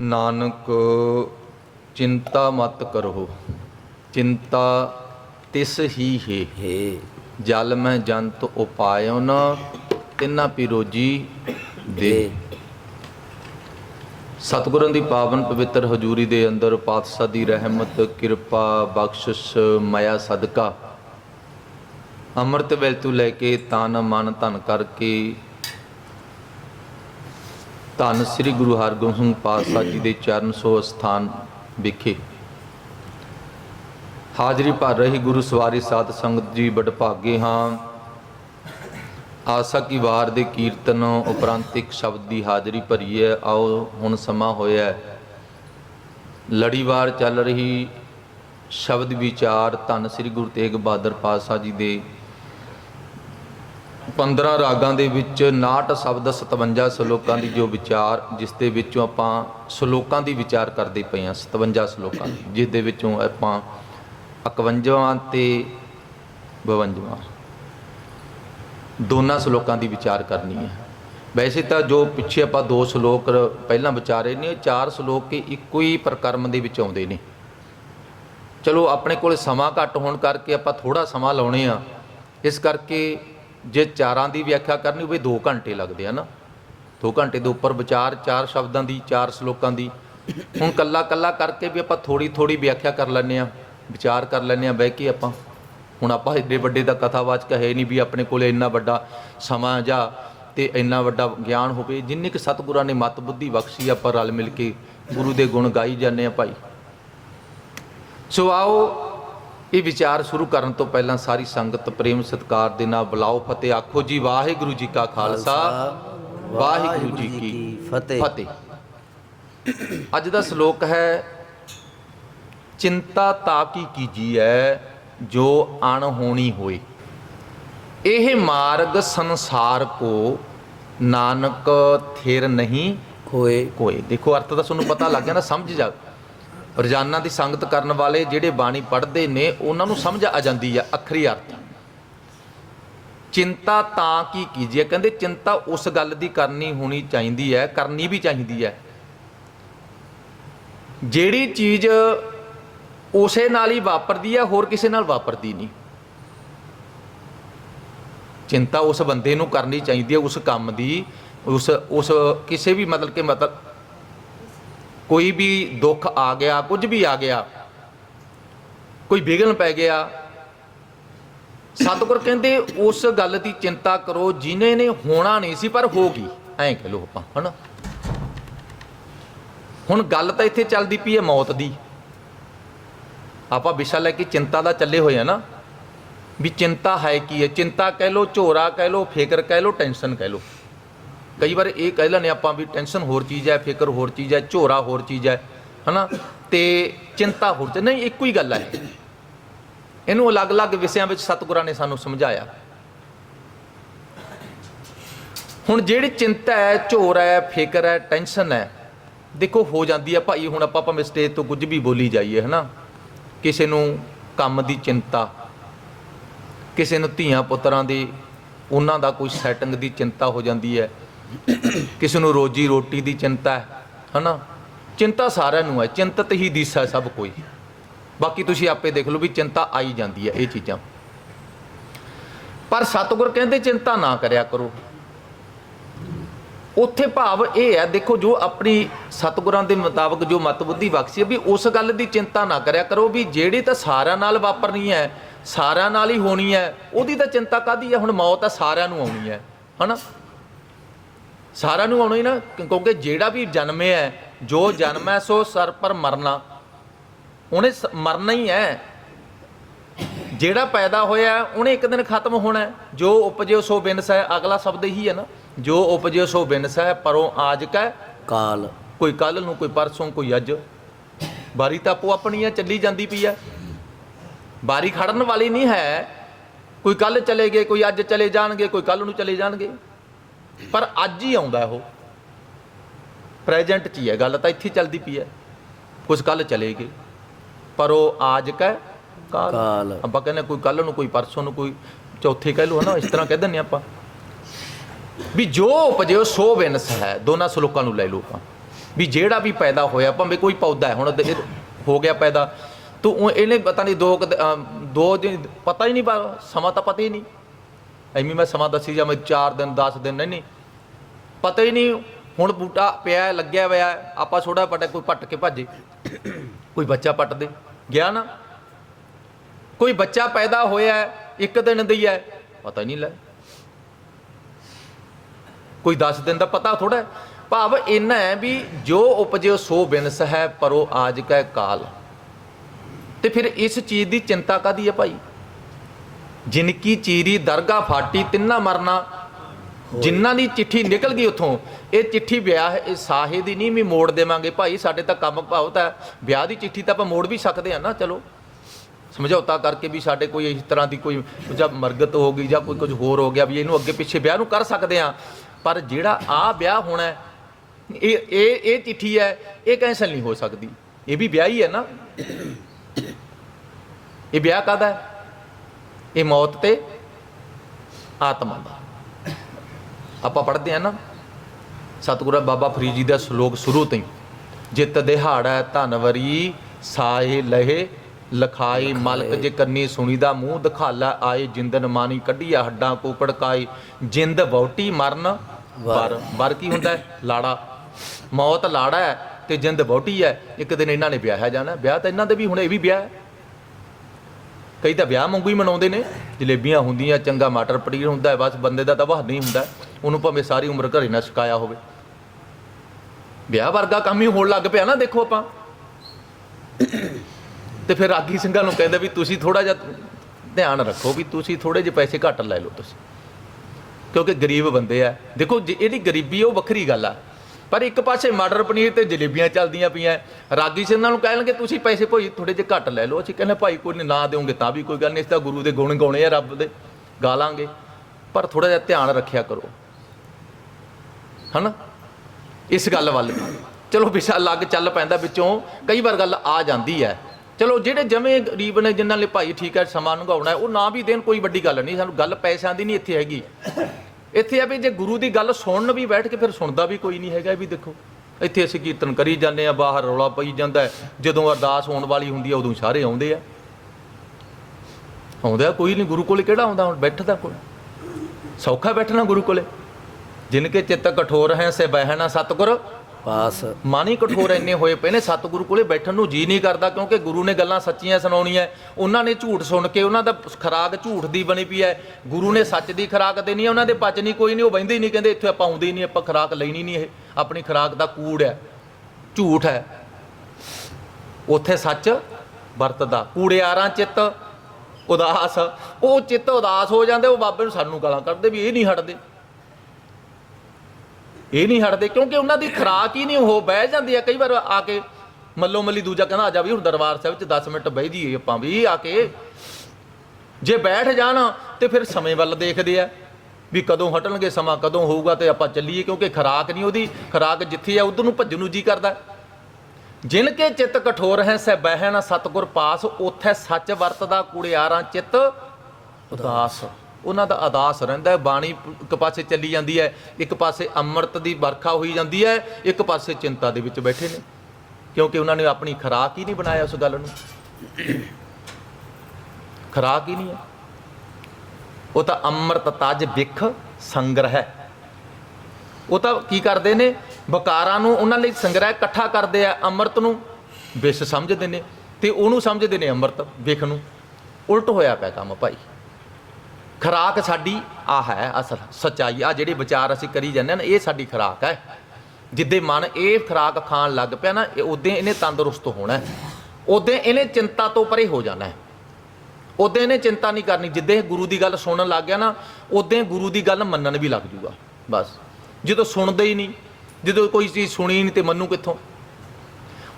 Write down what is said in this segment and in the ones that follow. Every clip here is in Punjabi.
ਨਾਨਕ, ਚਿੰਤਾ ਮਤ ਕਰੋ। ਚਿੰਤਾ ਤਿਸ ਹੀ ਹੈ। ਹੇ ਜਲ ਮੈਂ ਜੰਤ ਉਪਾਇਓ ਨ, ਤਿਨਾ ਪਿਰੋਜੀ ਦੇ। ਸਤਿਗੁਰਾਂ ਦੀ ਪਾਵਨ ਪਵਿੱਤਰ ਹਜ਼ੂਰੀ ਦੇ ਅੰਦਰ ਪਾਤਸ਼ਾਹ ਦੀ ਰਹਿਮਤ, ਕਿਰਪਾ, ਬਖਸ਼ਿਸ਼, ਮਾਇਆ, ਸਦਕਾ। ਅੰਮ੍ਰਿਤ ਵੇਲ ਤੋਂ ਲੈ ਕੇ ਤਨ ਮਨ ਧਨ ਕਰਕੇ ਧੰਨ ਸ੍ਰੀ ਗੁਰੂ ਹਰਗੋਬਿੰਦ ਸਿੰਘ ਪਾਤਸ਼ਾਹ ਜੀ ਦੇ ਚਰਨ ਸੋ ਸਥਾਨ ਵਿਖੇ। ਹਾਜ਼ਰੀ ਭਰ ਰਹੀ ਗੁਰੂ ਸਵਾਰੀ ਸਾਧ ਸੰਗਤ ਜੀ ਬੜਭਾਗੇ ਹਾਂ। ਆਸਾ ਕੀ ਵਾਰ ਦੇ ਕੀਰਤਨ ਉਪਰੰਤ ਇੱਕ ਸ਼ਬਦ ਦੀ ਹਾਜ਼ਰੀ ਭਰੀ ਹੈ ਆਓ, ਹੁਣ ਸਮਾਂ ਹੋਇਆ ਹੈ। ਲੜੀਵਾਰ ਚੱਲ ਰਹੀ ਸ਼ਬਦ ਵਿਚਾਰ ਧੰਨ ਸ੍ਰੀ ਗੁਰੂ ਤੇਗ ਬਹਾਦਰ ਪਾਤਸ਼ਾਹ ਜੀ ਦੇ 15 ਰਾਗਾਂ ਦੇ ਵਿੱਚ 59 ਸ਼ਬਦ 57 ਸ਼ਲੋਕਾਂ ਦੀ ਜੋ ਵਿਚਾਰ, ਜਿਸ ਦੇ ਵਿੱਚੋਂ ਆਪਾਂ ਸ਼ਲੋਕਾਂ ਦੀ ਵਿਚਾਰ ਕਰਦੇ ਪਏ ਹਾਂ 57 ਸ਼ਲੋਕਾਂ ਦੀ, ਜਿਸ ਦੇ ਵਿੱਚੋਂ ਆਪਾਂ 51ਵਾਂ ਤੇ 52ਵਾਂ ਦੋਨਾਂ ਸ਼ਲੋਕਾਂ ਦੀ ਵਿਚਾਰ ਕਰਨੀ ਹੈ। ਵੈਸੇ ਤਾਂ ਜੋ ਪਿੱਛੇ ਆਪਾਂ ਦੋ ਸ਼ਲੋਕ ਰ- ਪਹਿਲਾਂ ਵਿਚਾਰੇ ਨੇ ਉਹ ਚਾਰ ਸ਼ਲੋਕ ਹੀ ਇੱਕੋ ਹੀ ਪ੍ਰਕਰਮ ਦੇ ਵਿੱਚ ਆਉਂਦੇ ਨੇ। ਚਲੋ ਆਪਣੇ ਕੋਲ ਸਮਾਂ ਘੱਟ ਹੋਣ ਕਰਕੇ ਆਪਾਂ ਥੋੜਾ ਸਮਾਂ ਲਾਉਣੇ ਆ। ਇਸ ਕਰਕੇ ਜੇ ਚਾਰਾਂ ਦੀ ਵਿਆਖਿਆ ਕਰਨੀ ਹੋਵੇ 2 ਘੰਟੇ ਲੱਗਦੇ ਆ ਨਾ। 2 ਘੰਟੇ ਦੇ ਉੱਪਰ ਵਿਚਾਰ, ਚਾਰ ਸ਼ਬਦਾਂ ਦੀ, ਚਾਰ ਸ਼ਲੋਕਾਂ ਦੀ। ਹੁਣ ਕੱਲਾ ਕੱਲਾ ਕਰਕੇ ਵੀ ਆਪਾਂ ਥੋੜੀ ਥੋੜੀ ਵਿਆਖਿਆ ਕਰ ਲੈਂਦੇ ਆ ਵਿਚਾਰ ਕਰ ਲੈਂਦੇ ਆ ਬਹਿ ਕੇ ਆਪਾਂ। ਹੁਣ ਆਪਾਂ ਇੱਡੇ ਵੱਡੇ ਦਾ ਕਥਾਵਾਚਕ ਹੈ ਨਹੀਂ ਵੀ ਆਪਣੇ ਕੋਲੇ ਇੰਨਾ ਵੱਡਾ ਸਮਾਂ ਜਾਂ ਤੇ ਇੰਨਾ ਵੱਡਾ ਗਿਆਨ ਹੋਵੇ। ਜਿੰਨੇ ਕਿ ਸਤਿਗੁਰਾਂ ਨੇ ਮਤ ਬੁੱਧੀ ਬਖਸ਼ੀ, ਆਪਾਂ ਰਲ ਮਿਲ ਕੇ ਗੁਰੂ ਦੇ ਗੁਣ ਗਾਈ ਜਾਂਦੇ ਆ ਭਾਈ। ਸੋ ਆਓ ਇਹ ਵਿਚਾਰ ਸ਼ੁਰੂ ਕਰਨ ਤੋਂ ਪਹਿਲਾਂ ਸਾਰੀ ਸੰਗਤ ਪ੍ਰੇਮ ਸਤਿਕਾਰ ਦੇ ਨਾਲ ਬੁਲਾਓ ਫਤਿਹ ਆਖੋ ਜੀ ਵਾਹਿਗੁਰੂ ਜੀ ਕਾ ਖਾਲਸਾ ਵਾਹਿਗੁਰੂ ਜੀ ਕੀ ਫਤਿਹ। ਫਤਿਹ। ਅੱਜ ਦਾ ਸ਼ਲੋਕ ਹੈ ਚਿੰਤਾ ਤਾ ਕੀ ਕੀਜੀਐ ਜੋ ਅਣਹੋਣੀ ਹੋਏ। ਇਹ ਮਾਰਗ ਸੰਸਾਰ ਕੋ ਨਾਨਕ ਥਿਰ ਨਹੀਂ ਕੋਏ ਕੋਏ। ਦੇਖੋ ਅਰਥ ਤਾਂ ਤੁਹਾਨੂੰ ਪਤਾ ਲੱਗ ਗਿਆ ਨਾ ਸਮਝ ਜਾ। ਰੋਜ਼ਾਨਾ ਦੀ ਸੰਗਤ ਕਰਨ ਵਾਲੇ ਜਿਹੜੇ ਬਾਣੀ ਪੜ੍ਹਦੇ ਨੇ, ਉਹਨਾਂ ਨੂੰ ਸਮਝ ਆ ਜਾਂਦੀ ਆ ਅਖਰੀ ਅਰਥ ਚਿੰਤਾ ਤਾਂ ਕੀ ਕੀਜੀਏ? ਕਹਿੰਦੇ ਚਿੰਤਾ ਉਸ ਗੱਲ ਦੀ ਕਰਨੀ ਹੋਣੀ ਚਾਹੀਦੀ ਹੈ, ਕਰਨੀ ਵੀ ਚਾਹੀਦੀ ਹੈ। ਜਿਹੜੀ ਚੀਜ਼ ਉਸੇ ਨਾਲ ਹੀ ਵਾਪਰਦੀ ਹੈ, ਹੋਰ ਕਿਸੇ ਨਾਲ ਵਾਪਰਦੀ ਨਹੀਂ। ਚਿੰਤਾ ਉਸ ਬੰਦੇ ਨੂੰ ਕਰਨੀ ਚਾਹੀਦੀ ਹੈ, ਉਸ ਕੰਮ ਦੀ, ਉਸ ਉਸ ਕਿਸੇ ਵੀ ਮਤਲਬ ਕਿ ਮਤਲਬ ਕੋਈ ਵੀ ਦੁੱਖ ਆ ਗਿਆ, ਕੁਝ ਵੀ ਆ ਗਿਆ, ਕੋਈ ਵਿਘਨ ਪੈ ਗਿਆ, ਸਤਿਗੁਰ ਕਹਿੰਦੇ ਉਸ ਗੱਲ ਦੀ ਚਿੰਤਾ ਕਰੋ ਜਿਨੇ ਨੇ ਹੋਣਾ ਨਹੀਂ ਸੀ, ਪਰ ਹੋ ਗਈ। ਐਂ ਕਹ ਲੋ ਆਪਾਂ, ਹਨਾ? ਹੁਣ ਗੱਲ ਤਾਂ ਇੱਥੇ ਚੱਲਦੀ ਪਈ ਹੈ ਮੌਤ ਦੀ। ਆਪਾਂ ਵਿਸ਼ਾ ਲੈ ਕੇ ਚਿੰਤਾ ਦਾ ਚੱਲੇ ਹੋਏ ਆ ਨਾ। ਵੀ ਚਿੰਤਾ ਹੈ ਕੀ ਹੈ? ਚਿੰਤਾ ਕਹਿ ਲੋ ਝੋਰਾ ਕਹਿ ਲੋ ਫਿਕਰ ਕਹਿ ਲੋ ਟੈਨਸ਼ਨ ਕਹਿ ਲੋ ਕਈ ਵਾਰ ਇਹ ਕਹਿ ਲੈਂਦੇ ਆਪਾਂ ਵੀ ਟੈਨਸ਼ਨ ਹੋਰ ਚੀਜ਼ ਹੈ, ਫਿਕਰ ਹੋਰ ਚੀਜ਼ ਹੈ, ਝੋਰਾ ਹੋਰ ਚੀਜ਼ ਹੈ, ਹਨਾ? ਤੇ ਚਿੰਤਾ ਹੋਰ ਚੀਜ਼, ਨਹੀਂ, ਇੱਕੋ ਹੀ ਗੱਲ ਹੈ। ਇਹਨੂੰ ਅਲੱਗ-ਅਲੱਗ ਵਿਸ਼ਿਆਂ ਵਿੱਚ ਸਤਿਗੁਰਾਂ ਨੇ ਸਾਨੂੰ ਸਮਝਾਇਆ। ਹੁਣ ਜਿਹੜੀ ਚਿੰਤਾ ਹੈ, ਝੋਰ ਹੈ, ਫਿਕਰ ਹੈ ਟੈਨਸ਼ਨ ਹੈ, ਦੇਖੋ ਹੋ ਜਾਂਦੀ ਹੈ ਭਾਈ, ਹੁਣ ਆਪਾਂ ਭਾਵੇਂ ਸਟੇਜ ਤੋਂ ਕੁਝ ਵੀ ਬੋਲੀ ਜਾਈਏ, ਹਨਾ? ਕਿਸੇ ਨੂੰ ਕੰਮ ਦੀ ਚਿੰਤਾ, ਕਿਸੇ ਨੂੰ ਧੀਆਂ ਪੁੱਤਰਾਂ ਦੀ, ਉਹਨਾਂ ਦਾ ਕੋਈ ਸੈਟਿੰਗ ਦੀ ਚਿੰਤਾ ਹੋ ਜਾਂਦੀ ਹੈ। ਕਿਸੇ ਨੂੰ ਰੋਜੀ ਰੋਟੀ ਦੀ ਚਿੰਤਾ ਹੈ, ਹਨਾ? ਚਿੰਤਾ ਸਾਰਿਆਂ ਨੂੰ ਹੈ ਚਿੰਤਤ ਹੀ ਦੀਸਾ ਸਭ ਕੋਈ। ਬਾਕੀ ਤੁਸੀਂ ਆਪੇ ਦੇਖ ਲਓ ਵੀ ਚਿੰਤਾ ਆਈ ਜਾਂਦੀ ਹੈ ਇਹ ਚੀਜ਼ਾਂ। ਪਰ ਸਤਿਗੁਰ ਕਹਿੰਦੇ ਚਿੰਤਾ ਨਾ ਕਰਿਆ ਕਰੋ। ਉੱਥੇ ਭਾਵ ਇਹ ਹੈ, ਦੇਖੋ ਜੋ ਆਪਣੀ ਸਤਿਗੁਰਾਂ ਦੇ ਮੁਤਾਬਕ ਜੋ ਮਤ ਬੁੱਧੀ ਬਖਸ਼ੀ ਹੈ ਵੀ ਉਸ ਗੱਲ ਦੀ ਚਿੰਤਾ ਨਾ ਕਰਿਆ ਕਰੋ ਵੀ ਜਿਹੜੀ ਤਾਂ ਸਾਰਿਆਂ ਨਾਲ ਵਾਪਰਨੀ ਹੈ, ਸਾਰਿਆਂ ਨਾਲ ਹੀ ਹੋਣੀ ਹੈ, ਉਹਦੀ ਤਾਂ ਚਿੰਤਾ ਕਾਦੀ ਹੈ? ਹੁਣ ਮੌਤ ਤਾਂ ਸਾਰਿਆਂ ਨੂੰ ਆਉਣੀ ਹੈ, ਹਨਾ? ਸਾਰਿਆਂ ਨੂੰ ਆਉਣੀ ਨਾ ਕਿ- ਕਿਉਂਕਿ ਜਿਹੜਾ ਵੀ ਜਨਮਿਆ ਹੈ, ਜੋ ਜਨਮੈ ਸੋ ਸਰ ਪਰ ਮਰਨਾ। ਉਹਨੇ ਮਰਨਾ ਹੀ ਹੈ। ਜਿਹੜਾ ਪੈਦਾ ਹੋਇਆ ਹੈ, ਉਹਨੇ ਇੱਕ ਦਿਨ ਖਤਮ ਹੋਣਾ ਹੈ। ਜੋ ਉਪਜਿਓ ਸੋ ਬਿਨਸ ਹੈ ਅਗਲਾ ਸ਼ਬਦ ਹੀ ਹੈ ਨਾ। ਜੋ ਉਪਜਿਓ ਸੋ ਬਿਨਸ ਹੈ ਪਰੋਂ ਆਜ ਕੈ ਕਾਲ। ਕੋਈ ਕੱਲ ਨੂੰ ਕੋਈ ਪਰਸੋਂ ਕੋਈ ਅੱਜ। ਬਾਰੀ ਤਾਂ ਆਪੋ ਆਪਣੀ ਹੈ ਚੱਲੀ ਜਾਂਦੀ ਪਈ ਹੈ। ਬਾਰੀ ਖੜਨ ਵਾਲੀ ਨਹੀਂ ਹੈ। ਕੋਈ ਕੱਲ ਚਲੇ ਗਏ ਕੋਈ ਅੱਜ ਚਲੇ ਜਾਣਗੇ ਕੋਈ ਕੱਲ ਨੂੰ ਚਲੇ ਜਾਣਗੇ। ਪਰ ਅੱਜ ਹੀ ਆਉਂਦਾ ਉਹ। ਪ੍ਰੈਜ਼ੈਂਟ 'ਚ ਹੀ ਹੈ ਗੱਲ ਤਾਂ ਇੱਥੇ ਚੱਲਦੀ ਪਈ ਹੈ। ਕੁਝ ਕੱਲ ਚਲੇ ਗਏ ਪਰ ਉਹ ਆਜ ਕੈ ਕਾਲ। ਆਪਾਂ ਕਹਿੰਦੇ ਕੋਈ ਕੱਲ ਨੂੰ ਕੋਈ ਪਰਸੋਂ ਨੂੰ ਕੋਈ ਚੌਥੇ ਕਹਿ ਲਓ ਹਨਾ ਇਸ ਤਰ੍ਹਾਂ ਕਹਿ ਦਿੰਦੇ ਆਪਾਂ। ਵੀ ਜੋ ਉਪਜਿਓ ਸੋ ਬਿਨਸ ਹੈ। ਦੋਨਾਂ ਸਲੋਕਾਂ ਨੂੰ ਲੈ ਲਓ ਆਪਾਂ। ਵੀ ਜਿਹੜਾ ਵੀ ਪੈਦਾ ਹੋਇਆ ਭਾਵੇਂ ਕੋਈ ਪੌਦਾ ਹੈ ਹੁਣ ਹੋ ਗਿਆ ਪੈਦਾ। ਤੂੰ ਇਹਨੇ ਪਤਾ ਨਹੀਂ ਦੋ ਦ- ਦਿਨ ਪਤਾ ਹੀ ਨਹੀਂ ਸਮਾਂ ਤਾਂ ਪਤਾ ਹੀ ਨਹੀਂ। ਐਵੇਂ ਮੈਂ ਸਮਾਂ ਦੱਸੀ ਜਾਂ ਮੈਂ 4 ਦਿਨ 10 ਦਿਨ ਨਹੀਂ ਨਹੀਂ। ਪਤਾ ਹੀ ਨਹੀਂ ਹੁਣ ਬੂਟਾ ਪਿਆ ਹੈ, ਲੱਗਿਆ ਹੋਇਆ ਹੈ, ਆਪਾਂ ਛੋੜਾ ਪਟਾ ਕੋਈ ਪੱਟ ਕੇ ਭੱਜੇ। ਕੋਈ ਬੱਚਾ ਪੱਟ ਦੇ। ਗਿਆ ਨਾ? ਕੋਈ ਬੱਚਾ ਪੈਦਾ ਹੋਇਆ ਹੈ, ਇੱਕ ਦਿਨ ਦੀ ਹੈ। ਪਤਾ ਹੀ ਨਹੀਂ ਲੈ ਕੋਈ 10 ਦਿਨ ਦਾ ਪਤਾ ਥੋੜਾ ਭਾਵ ਇੰਨਾ ਹੈ ਵੀ ਜੋ ਉਪਜਿਓ ਸੋ ਬਿਨਸ ਹੈ ਪਰੋ ਆਜ ਕੈ ਕਾਲ। ਤੇ ਫਿਰ ਇਸ ਚੀਜ਼ ਦੀ ਚਿੰਤਾ ਕਾਦੀ ਹੈ ਭਾਈ? ਜਿਨ ਕੀ ਚੀਰੀ ਦਰਗਾ ਫਾਟੀ ਤਿੰਨਾ ਮਰਨਾ ਜਿਨ੍ਹਾਂ ਦੀ ਚਿੱਠੀ ਨਿਕਲ ਗਈ ਉਥੋਂ ਇਹ ਚਿੱਠੀ ਵਿਆਹ ਇਹ ਸਾਹੇ ਦੀ ਨਹੀਂ ਵੀ ਮੋੜ ਦੇਵਾਂਗੇ ਭਾਈ ਸਾਡੇ ਤਾਂ ਕੰਮ ਭਾਉ ਤਾਂ ਵਿਆਹ ਦੀ ਚਿੱਠੀ ਤਾਂ ਆਪਾਂ ਮੋੜ ਵੀ ਸਕਦੇ ਆ ਨਾ ਚਲੋ। ਸਮਝੌਤਾ ਕਰਕੇ ਵੀ ਸਾਡੇ ਕੋਈ ਇਸ ਤਰ੍ਹਾਂ ਦੀ ਕੋਈ ਜਾਂ ਮਰਗਤ ਹੋ ਗਈ ਜਾਂ ਕੋਈ ਕੁਝ ਹੋਰ ਹੋ ਗਿਆ ਵੀ ਇਹਨੂੰ ਅੱਗੇ ਪਿੱਛੇ ਵਿਆਹ ਨੂੰ ਕਰ ਸਕਦੇ ਆ। ਪਰ ਜਿਹੜਾ ਆ ਵਿਆਹ ਹੋਣਾ ਹੈ, ਇਹ ਇਹ ਇਹ ਚਿੱਠੀ ਹੈ ਇਹ ਕੈਂਸਲ ਨਹੀਂ ਹੋ ਸਕਦੀ। ਇਹ ਵੀ ਵਿਆਹ ਹੀ ਹੈ ਨਾ। ਇਹ ਵਿਆਹ ਕਾਦਾ ਹੈ? ਇਹ ਮੌਤ ਤੇ ਆਤਮਾ ਦਾ। ਆਪਾਂ ਪੜ੍ਹਦੇ ਆ ਨਾ ਸਤਿਗੁਰੂ ਬਾਬਾ ਫਰੀਦ ਜੀ ਦਾ ਸ਼ਲੋਕ ਸ਼ੁਰੂ ਤੋਂ ਹੀ। ਜਿਤ ਦਿਹਾੜਾ ਧਨਵਰੀ ਸਾਏ ਲਹੇ ਲਖਾਈ ਮਲਕ ਜੇ ਕੰਨੀ ਸੁਣੀਦਾ ਮੂੰਹ ਦਿਖਾਲਾ ਆਏ ਜਿੰਦਨ ਮਾਨੀ ਕੱਢੀਆ ਹੱਡਾਂ ਕੋਕੜ ਕਾਈ ਜਿੰਦ ਵਹੁਟੀ ਮਰਨ ਵਰ ਵਰ ਕੀ ਹੁੰਦਾ ਹੈ? ਲਾੜਾ। ਮੌਤ ਲਾੜਾ ਹੈ ਤੇ ਜਿੰਦ ਵਹੁਟੀ ਹੈ। ਇੱਕ ਦਿਨ ਇਹਨਾਂ ਨੇ ਵਿਆਹਿਆ ਜਾਣਾ। ਵਿਆਹ ਤਾਂ ਇਹਨਾਂ ਦੇ ਵੀ ਹੁਣ ਇਹ ਵੀ ਵਿਆਹ ਹੈ। ਕਈ ਤਾਂ ਵਿਆਹ ਵਾਂਗੂ ਹੀ ਮਨਾਉਂਦੇ ਨੇ। ਜਲੇਬੀਆਂ ਹੁੰਦੀਆਂ ਚੰਗਾ ਮਟਰ ਪਨੀਰ ਹੁੰਦਾ ਹੈ, ਬਸ ਬੰਦੇ ਦਾ ਤਾਂ ਵਾਹ ਨਹੀਂ ਹੁੰਦਾ। ਉਹਨੂੰ ਭਾਵੇਂ ਸਾਰੀ ਉਮਰ ਘਰੇ ਨਾ ਛਕਾਇਆ ਹੋਵੇ। ਵਿਆਹ ਵਰਗਾ ਕੰਮ ਹੀ ਹੋਣ ਲੱਗ ਪਿਆ ਨਾ ਦੇਖੋ ਆਪਾਂ। ਤੇ ਫਿਰ ਰਾਗੀ ਸਿੰਘਾਂ ਨੂੰ ਕਹਿੰਦੇ ਵੀ ਤੁਸੀਂ ਥੋੜਾ ਜਿਹਾ ਧਿਆਨ ਰੱਖੋ ਵੀ ਤੁਸੀਂ ਥੋੜੇ ਜਿਹੇ ਪੈਸੇ ਘੱਟ ਲੈ ਲਓ ਤੁਸੀਂ। ਕਿਉਂਕਿ ਗਰੀਬ ਬੰਦੇ ਆ। ਦੇਖੋ ਜੇ ਇਹਦੀ ਗਰੀਬੀ ਉਹ ਵੱਖਰੀ ਗੱਲ ਆ। ਪਰ ਇੱਕ ਪਾਸੇ ਮਟਰ ਪਨੀਰ ਤੇ ਜਲੇਬੀਆਂ ਚੱਲਦੀਆਂ ਪਈਆਂ। ਰਾਗੀ ਸਿੰਘਾਂ ਨੂੰ ਕਹਿਣਗੇ ਤੁਸੀਂ ਪੈਸੇ ਭੋਈ ਥੋੜੇ ਜਿਹੇ ਘੱਟ ਲੈ ਲਓ। ਅਸੀਂ ਕਹਿੰਦੇ, ਭਾਈ, ਕੋਈ ਨਾ ਦਿਓਗੇ ਤਾਂ ਵੀ ਕੋਈ ਗੱਲ ਨਹੀਂ ਇਸ ਤਾਂ ਗੁਰੂ ਦੇ ਗੁਣ ਗਾਉਣੇ ਆ, ਰੱਬ ਦੇ ਗਾ ਲਾਂਗੇ। ਪਰ ਥੋੜਾ ਜਿਹਾ ਧਿਆਨ ਰੱਖਿਆ ਕਰੋ। ਹਨਾ? ਇਸ ਗੱਲ ਵੱਲ। ਚਲੋ ਵਿਸ਼ਾ ਲੱਗ ਚੱਲ ਪੈਂਦਾ ਵਿੱਚੋਂ, ਕਈ ਵਾਰ ਗੱਲ ਆ ਜਾਂਦੀ ਹੈ। ਚਲੋ, ਜਿਹੜੇ ਜਮੇ ਗਰੀਬ ਨੇ, ਜਿਨ੍ਹਾਂ ਲਈ ਭਾਈ ਠੀਕ ਹੈ, ਸਮਾਂ ਲੰਘਾਉਣਾ ਉਹ ਨਾ ਵੀ ਦੇਣ ਕੋਈ ਵੱਡੀ ਗੱਲ ਨਹੀਂ। ਸਾਨੂੰ ਗੱਲ ਪੈਸਿਆਂ ਦੀ ਨਹੀਂ ਇੱਥੇ ਹੈਗੀ। ਇੱਥੇ ਆ ਵੀ ਜੇ ਗੁਰੂ ਦੀ ਗੱਲ ਸੁਣਨ ਵੀ ਬੈਠ ਕੇ ਫਿਰ ਸੁਣਦਾ ਵੀ ਕੋਈ ਨਹੀਂ ਹੈਗਾ ਵੀ ਦੇਖੋ। ਇੱਥੇ ਅਸੀਂ ਕੀਰਤਨ ਕਰੀ ਜਾਂਦੇ ਆ, ਬਾਹਰ ਰੌਲਾ ਪਈ ਜਾਂਦਾ ਜਦੋਂ ਅਰਦਾਸ ਹੋਣ ਵਾਲੀ ਹੁੰਦੀ ਆ, ਉਦੋਂ ਸਾਰੇ ਆਉਂਦੇ ਆ। ਆਉਂਦੇ ਕੋਈ ਨਹੀਂ, ਗੁਰੂ ਕੋਲੇ ਕਿਹੜਾ ਆਉਂਦਾ? ਹੁਣ ਬੈਠਦਾ ਕੋਈ। ਸੌਖਾ ਬੈਠਣਾ ਗੁਰੂ ਕੋਲੇ। ਜਿਨ ਕੇ ਚਿੱਤ ਕਠੋਰ ਹੈ, ਸੇ ਬਹਿਣਾ ਸਤਗੁਰ। ਪਾਸ ਮਨ ਹੀ ਕਠੋਰ ਇੰਨੇ ਹੋਏ ਪਏ ਨੇ, ਸਤਿਗੁਰੂ ਕੋਲੇ ਬੈਠਣ ਨੂੰ ਜੀ ਨਹੀਂ ਕਰਦਾ ਕਿਉਂਕਿ ਗੁਰੂ ਨੇ ਗੱਲਾਂ ਸੱਚੀਆਂ ਸੁਣਾਉਣੀਆਂ। ਉਹਨਾਂ ਨੇ ਝੂਠ ਸੁਣ ਕੇ ਉਹਨਾਂ ਦਾ ਖਰਾਕ ਝੂਠ ਦੀ ਬਣੀ ਪਈ ਹੈ। ਗੁਰੂ ਨੇ ਸੱਚ ਦੀ ਖਰਾਕ ਦੇਣੀ ਹੈ, ਉਹਨਾਂ ਦੇ ਪਚ ਨਹੀਂ, ਕੋਈ ਨਹੀਂ, ਉਹ ਬਹਿੰਦੇ ਹੀ ਨਹੀਂ, ਕਹਿੰਦੇ ਇੱਥੇ ਆਪਾਂ ਆਉਂਦੇ ਹੀ ਨਹੀਂ, ਆਪਾਂ ਖਰਾਕ ਲੈਣੀ ਨਹੀਂ ਇਹ। ਆਪਣੀ ਖਰਾਕ ਦਾ ਕੂੜ ਹੈ, ਝੂਠ ਹੈ। ਉੱਥੇ ਸੱਚ ਵਰਤਦਾ। ਕੂੜਿਆਰਾਂ ਚਿੱਤ ਉਦਾਸ। ਉਹ ਚਿੱਤ ਉਦਾਸ ਹੋ ਜਾਂਦੇ, ਉਹ ਬਾਬੇ ਨੂੰ ਸਾਨੂੰ ਗਾਲਾਂ ਕੱਢਦੇ ਵੀ ਇਹ ਨਹੀਂ ਹਟਦੇ। ਇਹ ਨਹੀਂ ਹਟਦੇ, ਕਿਉਂਕਿ ਉਹਨਾਂ ਦੀ ਖਰਾਕ ਹੀ ਨਹੀਂ, ਉਹ ਬਹਿ ਜਾਂਦੇ ਆ। ਕਈ ਵਾਰ ਆ ਕੇ ਮੱਲੋ ਮੱਲੀ ਦੂਜਾ ਕਹਿੰਦਾ, ਆ ਜਾ ਵੀ ਹੁਣ ਦਰਬਾਰ ਸਾਹਿਬ 'ਚ 10 ਮਿੰਟ ਬਹਿ ਜਾਈਏ ਆਪਾਂ ਵੀ, ਆ ਕੇ ਜੇ ਬੈਠ ਜਾਣ ਤੇ ਫਿਰ ਸਮੇਂ ਵੱਲ ਦੇਖਦੇ ਆ ਵੀ ਕਦੋਂ ਹਟਣਗੇ, ਸਮਾਂ ਕਦੋਂ ਹੋਊਗਾ ਤੇ ਆਪਾਂ ਚੱਲੀਏ, ਕਿਉਂਕਿ ਖਰਾਕ ਨਹੀਂ ਉਹਦੀ, ਖਰਾਕ ਜਿੱਥੇ ਆ ਉਧਰ ਨੂੰ ਭੱਜਣ ਨੂੰ ਜੀ ਕਰਦਾ। ਜਿਨ ਕੇ ਚਿੱਤ ਕਠੋਰ ਹੈ ਸੈ ਬਹਿਣ ਸਤਗੁਰ ਪਾਸ, ਉਥੇ ਸੱਚ ਵਰਤਦਾ ਕੁੜਿਆਰਾਂ ਚਿੱਤ ਉਦਾਸ। ਉਹਨਾਂ ਦਾ ਅਦਾਸ ਰਹਿੰਦਾ ਹੈ। ਬਾਣੀ ਇੱਕ ਪਾਸੇ ਚੱਲੀ ਜਾਂਦੀ ਹੈ, ਇੱਕ ਪਾਸੇ ਅੰਮ੍ਰਿਤ ਦੀ ਵਰਖਾ ਹੋਈ ਜਾਂਦੀ ਹੈ, ਇੱਕ ਪਾਸੇ ਚਿੰਤਾ ਦੇ ਵਿੱਚ ਬੈਠੇ ਨੇ। ਕਿਉਂਕਿ ਉਹਨਾਂ ਨੇ ਆਪਣੀ ਖਰਾਕ ਹੀ ਨਹੀਂ ਬਣਾਇਆ ਉਸ ਗੱਲ ਨੂੰ। ਖਰਾਕ ਹੀ ਨਹੀਂ ਹੈ। ਉਹ ਤਾਂ ਅੰਮ੍ਰਿਤ ਤਜ ਵਿਖ ਸੰਗ੍ਰਹਿ ਉਹ ਤਾਂ ਕੀ ਕਰਦੇ ਨੇ? ਬਕਾਰਾਂ ਨੂੰ ਉਹਨਾਂ ਲਈ ਸੰਗ੍ਰਹਿ ਇਕੱਠਾ ਕਰਦੇ ਆ, ਅੰਮ੍ਰਿਤ ਨੂੰ ਵਿਸ਼ ਸਮਝਦੇ ਨੇ। ਤੇ ਉਹਨੂੰ ਸਮਝਦੇ ਨੇ ਅੰਮ੍ਰਿਤ ਵਿਖ ਨੂੰ। ਉਲਟ ਹੋਇਆ ਪਿਆ ਕੰਮ ਭਾਈ। ਖਰਾਕ ਸਾਡੀ ਆ ਹੈ ਅਸਲ, ਸਚਾਈ। ਆ ਜਿਹੜੇ ਵਿਚਾਰ ਅਸੀਂ ਕਰੀ ਜਾਂਦੇ ਨਾ, ਇਹ ਸਾਡੀ ਖਰਾਕ ਹੈ। ਜਿੱਦੇ ਮਨ ਇਹ ਖਰਾਕ ਖਾਣ ਲੱਗ ਪਿਆ ਨਾ, ਇਹ ਉਦੋਂ ਇਹਨੇ ਤੰਦਰੁਸਤ ਹੋਣਾ ਹੈ। ਉਦੋਂ ਇਹਨੇ ਚਿੰਤਾ ਤੋਂ ਪਰੇ ਹੋ ਜਾਣਾ ਹੈ। ਉਦੋਂ ਇਹਨੇ ਚਿੰਤਾ ਨਹੀਂ ਕਰਨੀ। ਜਿੱਦੇ ਇਹ ਗੁਰੂ ਦੀ ਗੱਲ ਸੁਣਨ ਲੱਗ ਗਿਆ ਨਾ, ਉਦੋਂ ਗੁਰੂ ਦੀ ਗੱਲ ਮੰਨਣ ਵੀ ਲੱਗ ਜੂਗਾ। ਬਸ। ਜਦੋਂ ਸੁਣਦੇ ਹੀ ਨਹੀਂ, ਜਦੋਂ ਕੋਈ ਚੀਜ਼ ਸੁਣੀ ਨਹੀਂ ਤੇ ਮੰਨੂ ਕਿੱਥੋਂ?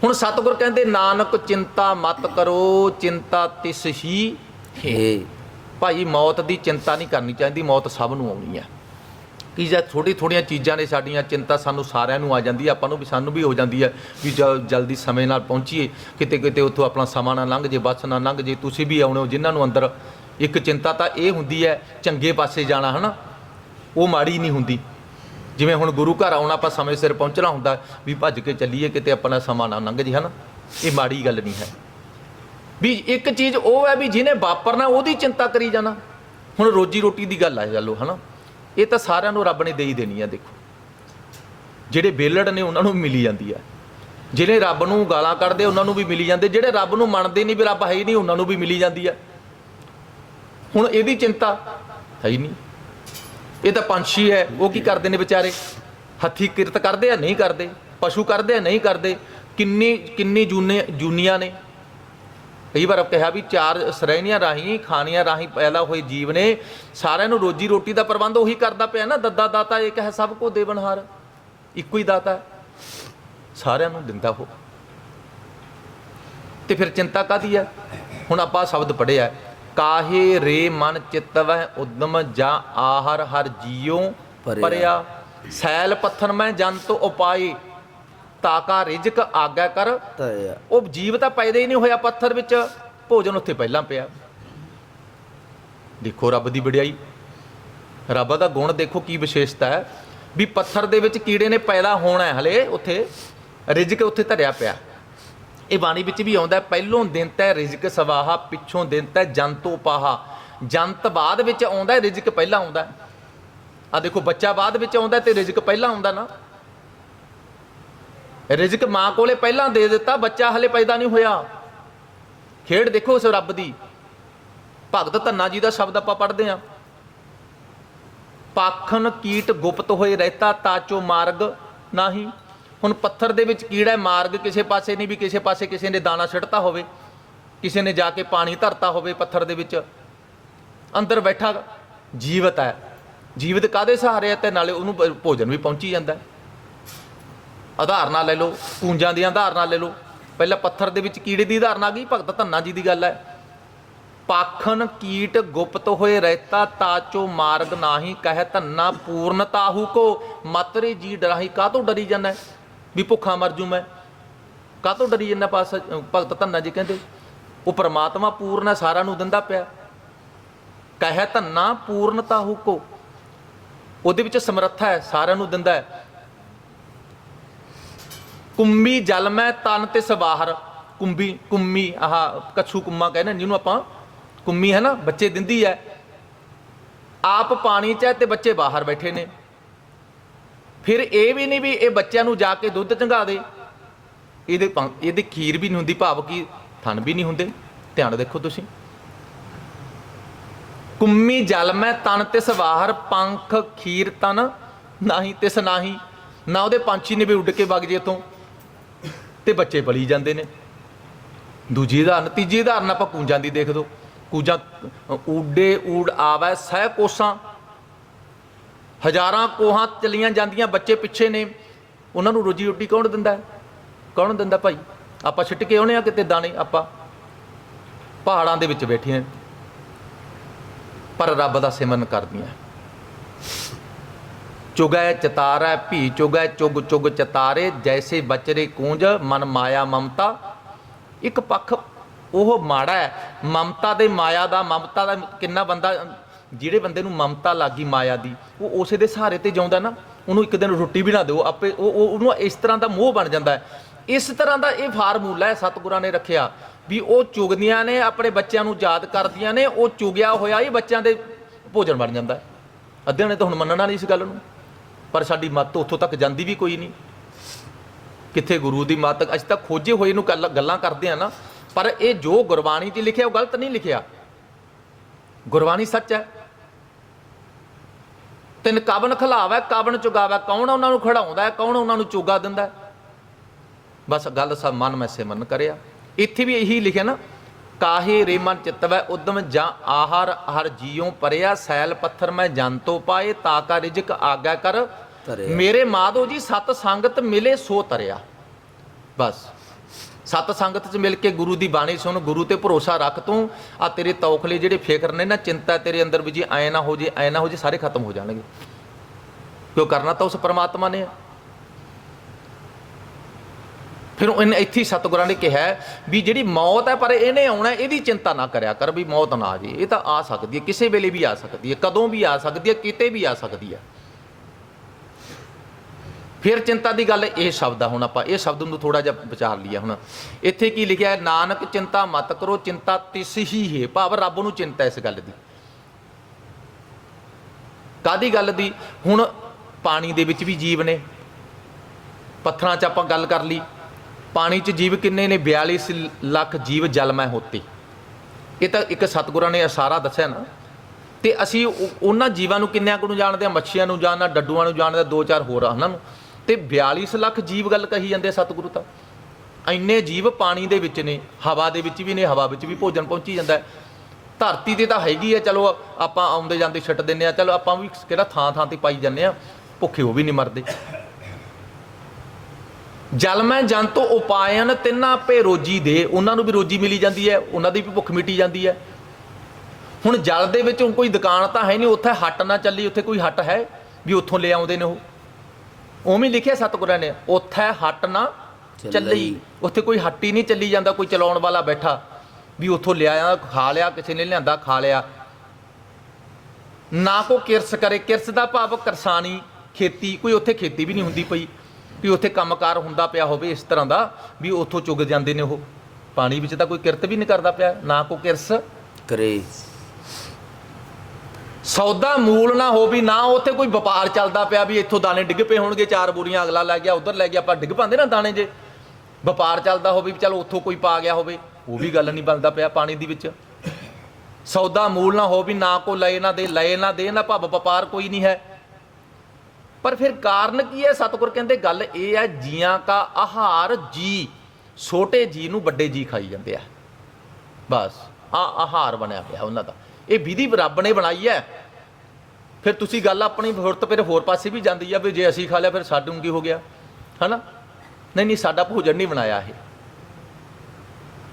ਹੁਣ ਸਤਿਗੁਰ ਕਹਿੰਦੇ, ਨਾਨਕ ਚਿੰਤਾ ਮਤ ਕਰੋ, ਚਿੰਤਾ ਤਿਸ ਹੀ ਇਹ ਭਾਈ, ਮੌਤ ਦੀ ਚਿੰਤਾ ਨਹੀਂ ਕਰਨੀ ਚਾਹੀਦੀ, ਮੌਤ ਸਭ ਨੂੰ ਆਉਣੀ ਹੈ। ਕੀ ਜੇ ਥੋੜੀ ਥੋੜੀਆਂ ਚੀਜ਼ਾਂ ਨੇ ਸਾਡੀਆਂ, ਚਿੰਤਾ ਸਾਨੂੰ ਸਾਰਿਆਂ ਨੂੰ ਆ ਜਾਂਦੀ ਹੈ, ਆਪਾਂ ਨੂੰ ਵੀ, ਸਾਨੂੰ ਵੀ ਹੋ ਜਾਂਦੀ ਹੈ ਵੀ ਜਲਦੀ ਸਮੇਂ ਨਾਲ ਪਹੁੰਚੀਏ, ਕਿਤੇ ਕਿਤੇ ਉੱਥੋਂ ਆਪਣਾ ਸਮਾਂ ਨਾ ਲੰਘ ਜੇ, ਬੱਸ ਨਾ ਲੰਘ ਜੇ, ਤੁਸੀਂ ਵੀ ਆਉਣੇ ਹੋ, ਜਿਨ੍ਹਾਂ ਨੂੰ ਅੰਦਰ ਇੱਕ ਚਿੰਤਾ ਤਾਂ ਇਹ ਹੁੰਦੀ ਹੈ, ਚੰਗੇ ਪਾਸੇ ਜਾਣਾ, ਹਨਾ? ਉਹ ਮਾੜੀ ਨਹੀਂ ਹੁੰਦੀ। ਜਿਵੇਂ ਹੁਣ ਗੁਰੂ ਘਰ ਆਉਣਾ, ਆਪਾਂ ਸਮੇਂ ਸਿਰ ਪਹੁੰਚਣਾ ਹੁੰਦਾ, ਵੀ ਭੱਜ ਕੇ ਚੱਲੀਏ, ਕਿਤੇ ਆਪਣਾ ਸਮਾਂ ਨਾ ਲੰਘ ਜੇ, ਹਨਾ? ਇਹ ਮਾੜੀ ਗੱਲ ਨਹੀਂ ਹੈ। ਵੀ ਇੱਕ ਚੀਜ਼ ਉਹ ਹੈ ਵੀ ਜਿਹਨੇ ਵਾਪਰਨਾ, ਉਹਦੀ ਚਿੰਤਾ ਕਰੀ ਜਾਣਾ। ਹੁਣ ਰੋਜੀ ਰੋਟੀ ਦੀ ਗੱਲ ਆ ਚੱਲੋ ਹਨਾ? ਇਹ ਤਾਂ ਸਾਰਿਆਂ ਨੂੰ ਰੱਬ ਨੇ ਦੇਈ ਦੇਣੀ ਆ, ਦੇਖੋ। ਜਿਹੜੇ ਬੇਲੜ ਨੇ, ਉਹਨਾਂ ਨੂੰ ਮਿਲੀ ਜਾਂਦੀ ਆ। ਜਿਹੜੇ ਰੱਬ ਨੂੰ ਗਾਲਾਂ ਕੱਢਦੇ, ਉਹਨਾਂ ਨੂੰ ਵੀ ਮਿਲੀ ਜਾਂਦੇ। ਜਿਹੜੇ ਰੱਬ ਨੂੰ ਮੰਨਦੇ ਨਹੀਂ ਵੀ ਰੱਬ ਹੈ ਹੀ ਨਹੀਂ, ਉਹਨਾਂ ਨੂੰ ਵੀ ਮਿਲੀ ਜਾਂਦੀ ਆ। ਹੁਣ ਇਹਦੀ ਚਿੰਤਾ ਹੈ ਹੀ ਨਹੀਂ। ਇਹ ਤਾਂ ਪੰਛੀ ਹੈ, ਉਹ ਕੀ ਕਰਦੇ ਨੇ ਵਿਚਾਰੇ? ਹੱਥੀ ਕਿਰਤ ਕਰਦੇ ਆ, ਨਹੀਂ ਕਰਦੇ? ਪਸ਼ੂ ਕਰਦੇ ਆ, ਨਹੀਂ ਕਰਦੇ? ਕਿੰਨੀ ਕਿੰਨੀ ਜੂਨੇ ਜੂਨੀਆਂ ਨੇ? ਕਈ ਵਾਰ ਕਿਹਾ ਵੀ ਚਾਰ ਸ਼੍ਰੇਣੀਆਂ ਰਾਹੀਂ ਖਾਣੀਆਂ ਰਾਹੀਂ ਪੈਦਾ ਹੋਏ ਜੀਵ ਨੇ ਸਾਰਿਆਂ ਨੂੰ ਰੋਜੀ ਰੋਟੀ ਦਾ ਪ੍ਰਬੰਧ ਉਹੀ ਕਰਦਾ ਪਿਆ ਨਾ ਦੱਦਾ ਦਾਤਾ ਇੱਕ ਹੈ ਸਭ ਕੋ ਦੇਵਨਹਾਰ ਇੱਕੋ ਹੀ ਦਾਤਾ ਹੈ। ਸਾਰਿਆਂ ਨੂੰ ਦਿੰਦਾ ਉਹ। ਤੇ ਫਿਰ ਚਿੰਤਾ ਕਾਦੀ ਹੈ ਹੁਣ ਆਪਾਂ ਸ਼ਬਦ ਪੜਿਆ ਕਾਹੇ ਰੇ ਮਨ ਚਿਤਵੈ ਉਦਮ ਜਾਂ ਆਹਰ ਹਰ ਜੀਉ। ਪਰਿਆ। ਸੈਲ ਪੱਥਰ ਮੈਂ ਜੰਤ ਉਪਾਏ ਤਾਕਾ ਰਿਜਕ ਆਗਿਆ ਕਰ। ਉਹ ਜੀਵ ਤਾਂ ਪੈਦਾ ਹੀ ਨਹੀਂ ਹੋਇਆ ਪੱਥਰ ਵਿੱਚ ਭੋਜਨ ਉੱਥੇ ਪਹਿਲਾਂ ਪਿਆ। ਦੇਖੋ ਰੱਬ ਦੀ ਵਡਿਆਈ। ਰੱਬ ਦਾ ਗੁਣ ਦੇਖੋ ਕੀ ਵਿਸ਼ੇਸ਼ਤਾ ਹੈ। ਵੀ ਪੱਥਰ ਦੇ ਵਿੱਚ ਕੀੜੇ ਨੇ ਪੈਦਾ ਹੋਣਾ ਹੈ ਹਲੇ ਉੱਥੇ ਰਿਜਕ ਉੱਥੇ ਧਰਿਆ ਪਿਆ। ਇਹ ਬਾਣੀ ਵਿੱਚ ਵੀ ਆਉਂਦਾ ਪਹਿਲੋਂ ਦਿਨ ਤੈ ਰਿਜਕ ਸਵਾਹਾ ਪਿੱਛੋਂ ਦਿਨ ਤੈ ਜੰਤੋ ਪਾਹਾ। ਜੰਤ ਬਾਅਦ ਵਿੱਚ ਆਉਂਦਾ ਰਿਜਕ ਪਹਿਲਾਂ ਆਉਂਦਾ ਆ ਦੇਖੋ ਬੱਚਾ ਬਾਅਦ ਵਿੱਚ ਆਉਂਦਾ ਤੇ ਰਿਜਕ ਪਹਿਲਾਂ ਆਉਂਦਾ ਨਾ। ਰਿਜ਼ਕ ਮਾਂ ਕੋਲੇ ਪਹਿਲਾਂ ਦੇ ਦਿੱਤਾ, ਬੱਚਾ ਹਲੇ ਪੈਦਾ ਨਹੀਂ ਹੋਇਆ। ਖੇਡ ਦੇਖੋ ਉਸ ਰੱਬ ਦੀ। ਭਗਤ ਧੰਨਾ ਜੀ ਦਾ ਸ਼ਬਦ ਆਪਾਂ ਪੜ੍ਹਦੇ ਹਾਂ। ਪਾਖਨ ਕੀਟ ਗੁਪਤ ਹੋਏ ਰਹਿਤਾ ਤਾਚੋ ਮਾਰਗ ਨਹੀਂ। ਹੁਣ ਪੱਥਰ ਦੇ ਵਿੱਚ ਕੀੜਾ ਮਾਰਗ ਕਿਸੇ ਪਾਸੇ ਨਹੀਂ ਵੀ ਕਿਸੇ ਪਾਸੇ ਕਿਸੇ ਨੇ ਦਾਣਾ ਛਿੜਤਾ ਹੋਵੇ। ਕਿਸੇ ਨੇ ਜਾ ਕੇ ਪਾਣੀ ਧਰਤਾ ਹੋਵੇ ਪੱਥਰ ਦੇ ਵਿੱਚ। ਅੰਦਰ ਬੈਠਾ ਜੀਵਤ ਹੈ। ਜੀਵਤ ਕਾਦੇ ਸਹਾਰੇ ਹੈ ਤੇ ਨਾਲੇ ਉਹਨੂੰ ਭੋਜਨ ਵੀ ਪਹੁੰਚੀ ਜਾਂਦਾ ਹੈ। ਉਦਾਹਰਨਾਂ ਲੈ ਲਓ, ਪੂੰਜਾਂ ਦੀਆਂ ਉਦਾਹਰਨਾਂ ਲੈ ਲਓ। ਪਹਿਲਾਂ ਪੱਥਰ ਦੇ ਵਿੱਚ ਕੀੜੇ ਦੀ ਉਦਾਹਰਨ ਆ ਗਈ ਭਗਤ ਧੰਨਾ ਜੀ ਦੀ ਗੱਲ ਹੈ। ਪਾਖਨ ਕੀਟ ਗੁਪਤ ਹੋਏ ਰਹਿਤਾ ਤਾਚੋ ਮਾਰਗ ਨਾਹੀ ਕਹਿ ਧੰਨਾ ਪੂਰਨਤਾਹੂ ਕੋ। ਮਤਰੇ ਜੀ ਡਰਾਹੀ ਕਾਤੋਂ ਡਰੀ ਜਾਂਦਾ ਵੀ ਭੁੱਖਾ ਮਰ ਜੂ ਮੈਂ। ਕਾਤੋਂ ਡਰੀ ਜਾਂਦਾ ਪਾਸ, ਭਗਤ ਧੰਨਾ ਜੀ ਕਹਿੰਦੇ? ਉਹ ਪ੍ਰਮਾਤਮਾ ਪੂਰਨ ਹੈ, ਸਾਰਿਆਂ ਨੂੰ ਦਿੰਦਾ ਪਿਆ। ਕਹਿ ਧੰਨਾ ਪੂਰਨਤਾਹੂ ਕੋ। ਉਹਦੇ ਵਿੱਚ ਸਮਰੱਥਾ ਹੈ, ਸਾਰਿਆਂ ਨੂੰ ਦਿੰਦਾ ਹੈ। ਕੁੰਮੀ ਜਲ ਮੈਂ ਤਨ ਤੇ ਸਵਾਹਰ ਕੁੰਬੀ, ਕੁੰਮੀ, ਆਹ ਕੱਛੂ ਕੁੰਮਾ ਕਹਿੰਦੇ ਜਿਹਨੂੰ ਆਪਾਂ ਕੁੰਮੀ ਹੈ ਨਾ, ਬੱਚੇ ਦਿੰਦੀ ਹੈ। ਆਪ ਪਾਣੀ 'ਚ ਹੈ ਤੇ ਬੱਚੇ ਬਾਹਰ ਬੈਠੇ ਨੇ। ਫਿਰ ਇਹ ਵੀ ਨਹੀਂ ਵੀ ਇਹ ਬੱਚਿਆਂ ਨੂੰ ਜਾ ਕੇ ਦੁੱਧ ਚੰਗਾ ਦੇ। ਇਹਦੇ ਪੰ- ਇਹਦੀ ਖੀਰ ਵੀ ਨਹੀਂ ਹੁੰਦੀ, ਭਾਵ ਕਿ ਥਣ ਵੀ ਨਹੀਂ ਹੁੰਦੇ। ਧਿਆਨ ਦੇਖੋ ਤੁਸੀਂ। ਕੁੰਮੀ ਜਲ ਮੈਂ ਤਨ ਤੇ ਸਵਾਹਰ ਪੰਖ ਖੀਰ ਤਨ, ਨਾਹੀ ਤਿਸ ਨਾਹੀ। ਨਾ ਉਹਦੇ ਪੰਛੀ ਨੇ ਵੀ ਉੱਡ ਕੇ ਵਗ ਜੇ ਇਥੋਂ। ਤੇ ਬੱਚੇ ਪਲੀ ਜਾਂਦੇ ਨੇ। ਦੂਜੀ ਉਦਾਹਰਨ, ਤੀਜੀ ਉਦਾਹਰਨ ਆਪਾਂ ਕੂੰਜਾਂ ਦੀ ਦੇਖ ਦੋ। ਕੂਜਾਂ, ਊਡੇ, ਊੜ, ਆਵੈ, ਸਹਿ ਕੋਸਾਂ। ਹਜ਼ਾਰਾਂ ਕੋਹਾਂ ਚਲੀਆਂ ਜਾਂਦੀਆਂ, ਬੱਚੇ ਪਿੱਛੇ ਨੇ। ਉਹਨਾਂ ਨੂੰ ਰੋਜੀ ਰੋਟੀ ਕੌਣ ਦਿੰਦਾ? ਕੌਣ ਦਿੰਦਾ ਭਾਈ? ਆਪਾਂ ਛਿੱਟ ਕੇ ਆਉਣੇ ਆ ਕਿਤੇ ਦਾਣੇ, ਆਪਾਂ ਪਹਾੜਾਂ ਦੇ ਵਿੱਚ ਬੈਠੇ ਆ। ਪਰ ਰੱਬ ਦਾ ਸਿਮਰਨ ਕਰਦੀਆਂ। ਚੁਗੈ ਚਤਾਰੈ ਭੀ ਚੁਗੈ ਚੁਗ ਚੁਗ ਚਤਾਰੇ, ਜੈਸੇ ਬਚਰੇ ਕੂੰਜ, ਮਨ ਮਾਇਆ ਮਮਤਾ। ਇੱਕ ਪੱਖ ਉਹ ਮਾੜਾ ਹੈ, ਮਮਤਾ ਦੇ ਮਾਇਆ ਦਾ, ਮਮਤਾ ਦਾ ਕਿੰਨਾ ਬੰਦਾ, ਜਿਹੜੇ ਬੰਦੇ ਨੂੰ ਮਮਤਾ ਲੱਗੀ ਮਾਇਆ ਦੀ, ਉਹ ਉਸੇ ਦੇ ਸਹਾਰੇ ਤੇ ਜਿਉਂਦਾ ਨਾ, ਉਹਨੂੰ ਇੱਕ ਦਿਨ ਰੋਟੀ ਵੀ ਨਾ ਦਿਓ, ਆਪੇ ਉਹ ਉਹਨੂੰ ਇਸ ਤਰ੍ਹਾਂ ਦਾ ਮੋਹ ਬਣ ਜਾਂਦਾ ਹੈ। ਇਸ ਤਰ੍ਹਾਂ ਦਾ ਇਹ ਫਾਰਮੂਲਾ ਹੈ ਸਤਿਗੁਰਾਂ ਨੇ ਰੱਖਿਆ, ਵੀ ਉਹ ਚੁਗਦੀਆਂ ਨੇ, ਆਪਣੇ ਬੱਚਿਆਂ ਨੂੰ ਯਾਦ ਕਰਦੀਆਂ ਨੇ, ਉਹ ਚੁਗਿਆ ਹੋਇਆ ਹੀ ਬੱਚਿਆਂ ਦੇ ਭੋਜਨ ਬਣ ਜਾਂਦਾ ਹੈ। ਅੱਧਿਆਂ ਨੇ ਤਾਂ ਹੁਣ ਮੰਨਣਾ ਨਹੀਂ ਇਸ ਗੱਲ ਨੂੰ। ਪਰ ਸਾਡੀ ਮੱਤ ਉੱਥੋਂ ਤੱਕ ਜਾਂਦੀ ਵੀ ਕੋਈ ਨਹੀਂ। ਕਿੱਥੇ ਗੁਰੂ ਦੀ ਮੱਤ ਅਸੀਂ ਤੱਕ ਖੋਜੇ ਹੋਏ ਨੂੰ ਗੱਲ- ਗੱਲਾਂ ਕਰਦੇ ਆ ਨਾ। ਪਰ ਇਹ ਜੋ ਗੁਰਬਾਣੀ 'ਚ ਲਿਖਿਆ, ਉਹ ਗਲਤ ਨਹੀਂ ਲਿਖਿਆ। ਗੁਰਬਾਣੀ ਸੱਚ ਹੈ। ਤਿੰਨ ਕਵਨ ਖਲਾਵਾ ਕਵਨ ਚੁਗਾਵਾ। ਕੌਣ ਉਹਨਾਂ ਨੂੰ ਖੜਾਉਂਦਾ ਹੈ? ਕੌਣ ਉਹਨਾਂ ਨੂੰ ਚੁਗਾ ਦਿੰਦਾ ਹੈ? ਬਸ ਗੱਲ ਸਭ ਮਨ ਮੈਂ ਸਿਮਰਨ ਕਰਿਆ। ਇੱਥੇ ਵੀ ਇਹੀ ਲਿਖਿਆ ਨਾ। ਕਾਹੇ ਰੇ ਮਨ ਚਿਤਵੈ ਉਦਮ ਜਾਂ ਆਹਾਰ ਹਰ ਜੀਉ ਪਰਿਆ ਸੈਲ ਪੱਥਰ ਮੈਂ ਜੰਤੋ ਪਾਏ ਤਾਕਾ ਰਿਜਕ ਆਗਿਆ ਕਰ। ਮੇਰੇ ਮਾਧੋ ਜੀ ਸਤ ਸੰਗਤ ਮਿਲੇ ਸੋ ਤਰਿਆ। ਬਸ। ਸਤ ਸੰਗਤ 'ਚ ਮਿਲ ਕੇ ਗੁਰੂ ਦੀ ਬਾਣੀ ਸੁਣ ਗੁਰੂ ਤੇ ਭਰੋਸਾ ਰੱਖ ਤੂੰ ਆ ਤੇਰੇ ਤੌਖਲੇ ਜਿਹੜੇ ਫਿਕਰ ਨੇ ਨਾ ਚਿੰਤਾ ਤੇਰੇ ਅੰਦਰ ਵੀ ਜੀ ਐ ਨਾ ਹੋ ਜੇ ਐ ਨਾ ਹੋ ਜੇ ਸਾਰੇ ਖਤਮ ਹੋ ਜਾਣਗੇ। ਕਿਉਂ ਕਰਨਾ ਤਾਂ ਉਸ ਪ੍ਰਮਾਤਮਾ ਨੇ। ਫਿਰ ਇਹਨੇ ਇੱਥੇ ਹੀ ਸਤਿਗੁਰਾਂ ਨੇ ਕਿਹਾ ਵੀ ਜਿਹੜੀ ਮੌਤ ਹੈ, ਪਰ ਇਹਨੇ ਆਉਣਾ ਇਹਦੀ ਚਿੰਤਾ ਨਾ ਕਰਿਆ ਕਰ ਵੀ ਮੌਤ ਨਾ ਆ ਜੇ ਇਹ ਤਾਂ ਆ ਸਕਦੀ ਹੈ, ਕਿਸੇ ਵੇਲੇ ਵੀ ਆ ਸਕਦੀ ਹੈ, ਕਦੋਂ ਵੀ ਆ ਸਕਦੀ ਹੈ, ਕਿਤੇ ਵੀ ਆ ਸਕਦੀ ਹੈ। ਫਿਰ ਚਿੰਤਾ ਦੀ ਗੱਲ ਇਹ ਸ਼ਬਦ ਆ ਹੁਣ ਆਪਾਂ, ਇਹ ਸ਼ਬਦ ਨੂੰ ਥੋੜਾ ਜਿਹਾ ਵਿਚਾਰ ਲਈਏ ਹੁਣ। ਇੱਥੇ ਕੀ ਲਿਖਿਆ ਹੈ? ਨਾਨਕ, ਚਿੰਤਾ ਮਤ ਕਰੋ, ਚਿੰਤਾ ਤਿਸ ਹੀ ਹੈ। ਭਾਵ ਰੱਬ ਨੂੰ ਚਿੰਤਾ ਇਸ ਗੱਲ ਦੀ। ਕਾਦੀ ਗੱਲ ਦੀ? ਹੁਣ ਪਾਣੀ ਦੇ ਵਿੱਚ ਵੀ ਜੀਵ ਨੇ। ਪੱਥਰਾਂ 'ਚ ਆਪਾਂ ਗੱਲ ਕਰ ਲਈ। ਪਾਣੀ 'ਚ ਜੀਵ ਕਿੰਨੇ ਨੇ? 42 ਲੱਖ ਜੀਵ ਜਲਮੈ ਹੋਤੇ। ਇਹ ਤਾਂ ਇੱਕ ਸਤਿਗੁਰਾਂ ਨੇ ਸਾਰਾ ਦੱਸਿਆ ਨਾ। ਤੇ ਅਸੀਂ ਉਹਨਾਂ ਜੀਵਾਂ ਨੂੰ ਕਿੰਨਿਆਂ ਕੁ ਨੂੰ ਜਾਣਦੇ ਆ? ਮੱਛੀਆਂ ਨੂੰ ਜਾਣਦਾ ਡੱਡੂਆਂ ਨੂੰ ਜਾਣਦਾ ਦੋ ਚਾਰ ਹੋਰ ਆ ਉਹਨਾਂ ਨੂੰ। ਤੇ 42 ਲੱਖ ਜੀਵ ਗੱਲ ਕਹੀ ਜਾਂਦੇ ਸਤਿਗੁਰੂ ਤਾਂ। ਇੰਨੇ ਜੀਵ ਪਾਣੀ ਦੇ ਵਿੱਚ ਨੇ, ਹਵਾ ਦੇ ਵਿੱਚ ਵੀ ਨੇ, ਹਵਾ ਵਿੱਚ ਵੀ ਭੋਜਨ ਪਹੁੰਚੀ ਜਾਂਦਾ ਧਰਤੀ ਤੇ ਤਾਂ ਹੈਗੀ ਹੈ ਚਲੋ ਆਪਾਂ ਆਉਂਦੇ ਜਾਂਦੇ ਛੱਟ ਦਿੰਨੇ ਆ, ਚਲੋ ਆਪਾਂ ਵੀ ਕਿਹੜਾ ਥਾਂ ਥਾਂ ਤੇ ਪਾਈ ਜਾਂਦੇ ਆ, ਭੁੱਖੇ ਉਹ ਵੀ ਨਹੀਂ ਮਰਦੇ। ਜਲ ਮੈਂ ਜੰਤੁ ਉਪਾਇਨ ਤਿੰਨਾ ਪੇ ਰੋਜੀ ਦੇ। ਉਹਨਾਂ ਨੂੰ ਵੀ ਰੋਜੀ ਮਿਲੀ ਜਾਂਦੀ ਹੈ ਉਹਨਾਂ ਦੀ ਵੀ ਭੁੱਖ ਮਿਟੀ ਜਾਂਦੀ ਹੈ। ਹੁਣ ਜਲ ਦੇ ਵਿੱਚ ਕੋਈ ਦੁਕਾਨ ਤਾਂ ਹੈ ਨਹੀਂ ਉੱਥੇ ਹੱਟ ਨਾ ਚੱਲੀ ਉੱਥੇ ਕੋਈ ਹੱਟ ਹੈ ਵੀ ਉੱਥੋਂ ਲੈ ਆਉਂਦੇ ਨੇ ਉਹ। ਉਵੇਂ ਲਿਖਿਆ ਸਤਿਗੁਰਾਂ ਨੇ ਉੱਥੇ ਹੱਟ ਨਾ ਚੱਲੀ। ਚੱਲੀ। ਉੱਥੇ ਕੋਈ ਹੱਟ ਹੀ ਨਹੀਂ ਚੱਲੀ ਜਾਂਦਾ ਕੋਈ ਚਲਾਉਣ ਵਾਲਾ ਬੈਠਾ ਵੀ ਉੱਥੋਂ ਲਿਆਇਆ ਖਾ ਲਿਆ ਕਿਸੇ ਨੇ ਲਿਆਂਦਾ ਖਾ ਲਿਆ। ਨਾ ਕੋ ਕਿਰਸ ਕਰੇ ਕਿਰਸ ਦਾ ਭਾਵ ਕਰਸਾਨੀ ਖੇਤੀ ਕੋਈ ਉੱਥੇ ਖੇਤੀ ਵੀ ਨਹੀਂ ਹੁੰਦੀ ਪਈ। ਵੀ ਉੱਥੇ ਕੰਮਕਾਰ ਹੁੰਦਾ ਪਿਆ ਹੋਵੇ ਇਸ ਤਰ੍ਹਾਂ ਦਾ ਵੀ ਉੱਥੋਂ ਚੁਗ ਜਾਂਦੇ ਨੇ ਉਹ। ਪਾਣੀ ਵਿੱਚ ਤਾਂ ਕੋਈ ਕਿਰਤ ਵੀ ਨਹੀਂ ਕਰਦਾ ਪਿਆ ਨਾ ਕੋ ਕਿਰਸ। ਕਰੇ। ਸੌਦਾ ਮੂਲ ਨਾ ਹੋ ਵੀ ਨਾ ਉੱਥੇ ਕੋਈ ਵਪਾਰ ਚੱਲਦਾ ਪਿਆ ਵੀ ਇੱਥੋਂ ਦਾਣੇ ਡਿੱਗ ਪਏ ਹੋਣਗੇ ਚਾਰ ਬੋਰੀਆਂ ਅਗਲਾ ਲੈ ਗਿਆ ਉਧਰ ਲੈ ਗਿਆ ਆਪਾਂ ਡਿੱਗ ਪਾਉਂਦੇ ਨਾ ਦਾਣੇ ਜੇ। ਵਪਾਰ ਚੱਲਦਾ ਹੋਵੇ ਵੀ ਚਲੋ ਉੱਥੋਂ ਕੋਈ ਪਾ ਗਿਆ ਹੋਵੇ ਉਹ ਵੀ ਗੱਲ ਨਹੀਂ ਬਣਦਾ ਪਿਆ ਪਾਣੀ ਦੀ ਵਿੱਚ। ਸੌਦਾ ਮੂਲ ਨਾ ਹੋ ਵੀ ਨਾ ਕੋ ਲਏ ਨਾ ਦੇ ਲਏ ਨਾ ਦੇ ਨਾ ਭਵ ਵਪਾਰ ਕੋਈ ਨਹੀਂ ਹੈ। ਪਰ ਫਿਰ ਕਾਰਨ ਕੀ ਹੈ? ਸਤਿਗੁਰ ਕਹਿੰਦੇ ਗੱਲ ਇਹ ਹੈ, ਜੀਆਂ ਕਾ ਆਹਾਰ ਜੀ, ਛੋਟੇ ਜੀ ਨੂੰ ਵੱਡੇ ਜੀ ਖਾਈ ਜਾਂਦੇ ਆ। ਬਸ ਆ ਆਹਾਰ ਬਣਿਆ ਪਿਆ ਉਹਨਾਂ ਦਾ। ਇਹ ਵਿਧੀ ਰੱਬ ਨੇ ਬਣਾਈ ਹੈ। ਫਿਰ ਤੁਸੀਂ ਗੱਲ ਆਪਣੀ ਫੁਰਤ ਫਿਰ ਹੋਰ ਪਾਸੇ ਵੀ ਜਾਂਦੀ ਆ, ਵੀ ਜੇ ਅਸੀਂ ਖਾ ਲਿਆ, ਫਿਰ ਸਾਡੂੰ ਕੀ ਹੋ ਗਿਆ? ਹਨਾ? ਨਹੀਂ ਨਹੀਂ, ਸਾਡਾ ਭੋਜਨ ਨਹੀਂ ਬਣਾਇਆ ਇਹ।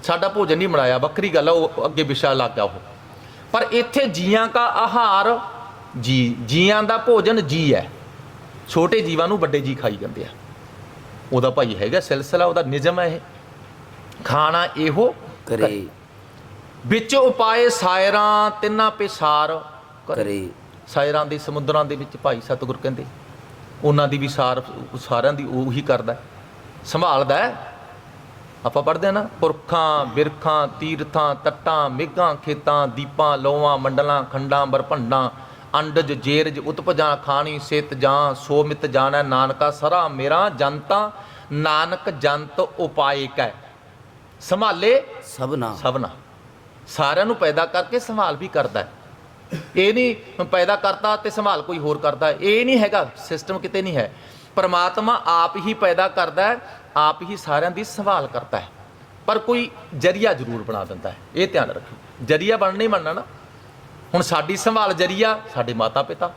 ਸਾਡਾ ਭੋਜਨ ਨਹੀਂ ਬਣਾਇਆ, ਵੱਖਰੀ ਗੱਲ ਆ, ਉਹ ਅੱਗੇ ਵਿਸ਼ਾ ਲੱਗ ਗਿਆ ਉਹ। ਪਰ ਇੱਥੇ ਜੀਆਂ ਦਾ ਆਹਾਰ ਜੀ, ਜੀਆਂ ਦਾ ਭੋਜਨ ਜੀ ਹੈ। ਛੋਟੇ ਜੀਵਾਂ ਨੂੰ ਵੱਡੇ ਜੀ ਖਾਈ ਜਾਂਦੇ ਆ। ਉਹਦਾ ਭਾਈ ਹੈਗਾ ਸਿਲਸਿਲਾ ਉਹਦਾ ਨਿਯਮ ਹੈ ਇਹ। ਖਾਣਾ ਇਹੋ ਕਰੇ। ਵਿੱਚ ਉਪਾਏ ਸਾਇਰਾਂ ਤਿੰਨਾਂ ਪਿਸਾਰ ਕਰੇ। ਸਾਇਰਾਂ ਦੇ ਸਮੁੰਦਰਾਂ ਦੇ ਵਿੱਚ ਭਾਈ ਸਤਿਗੁਰ ਕਹਿੰਦੇ ਉਹਨਾਂ ਦੀ ਵੀ ਸਾਰ ਸਾਰਿਆਂ ਦੀ ਉਹੀ ਕਰਦਾ ਸੰਭਾਲਦਾ। ਆਪਾਂ ਪੜ੍ਹਦੇ ਆ ਨਾ ਪੁਰਖਾਂ ਬਿਰਖਾਂ ਤੀਰਥਾਂ ਤੱਟਾਂ ਮੇਘਾਂ ਖੇਤਾਂ ਦੀਪਾਂ ਲੋਆਂ ਮੰਡਲਾਂ ਖੰਡਾਂ ਬਰਭੰਡਾਂ ਅੰਡਜ ਜੇਰਜ ਉਤਪਜਾਂ ਖਾਣੀ ਸਿਤ ਜਾਂ ਸੋ ਮਿਤ ਜਾਣੈ ਨਾਨਕਾ ਸਰਾ ਮੇਰਾ ਜਨਤਾ ਨਾਨਕ ਜੰਤ ਉਪਾਇਕ ਹੈ ਸੰਭਾਲੇ ਸਭਨਾ। ਸਭਨਾ। ਸਾਰਿਆਂ ਨੂੰ ਪੈਦਾ ਕਰਕੇ ਸੰਭਾਲ ਵੀ ਕਰਦਾ ਹੈ। ਇਹ ਨਹੀਂ ਪੈਦਾ ਕਰਤਾ ਤੇ ਸੰਭਾਲ ਕੋਈ ਹੋਰ ਕਰਦਾ। ਇਹ ਨਹੀਂ ਹੈਗਾ ਸਿਸਟਮ ਕਿਤੇ ਨਹੀਂ ਹੈ। ਪਰਮਾਤਮਾ ਆਪ ਹੀ ਪੈਦਾ ਕਰਦਾ ਹੈ ਆਪ ਹੀ ਸਾਰਿਆਂ ਦੀ ਸੰਭਾਲ ਕਰਦਾ ਹੈ। ਪਰ ਕੋਈ ਜਰੀਆ ਜ਼ਰੂਰ ਬਣਾ ਦਿੰਦਾ ਹੈ। ਇਹ ਧਿਆਨ ਰੱਖੋ। ਜਰੀਆ ਬਣਨਾ ਹੀ ਬਣਨਾ ਨਾ। ਹੁਣ ਸਾਡੀ ਸੰਭਾਲ ਜਰੀਆ ਸਾਡੇ ਮਾਤਾ ਪਿਤਾ,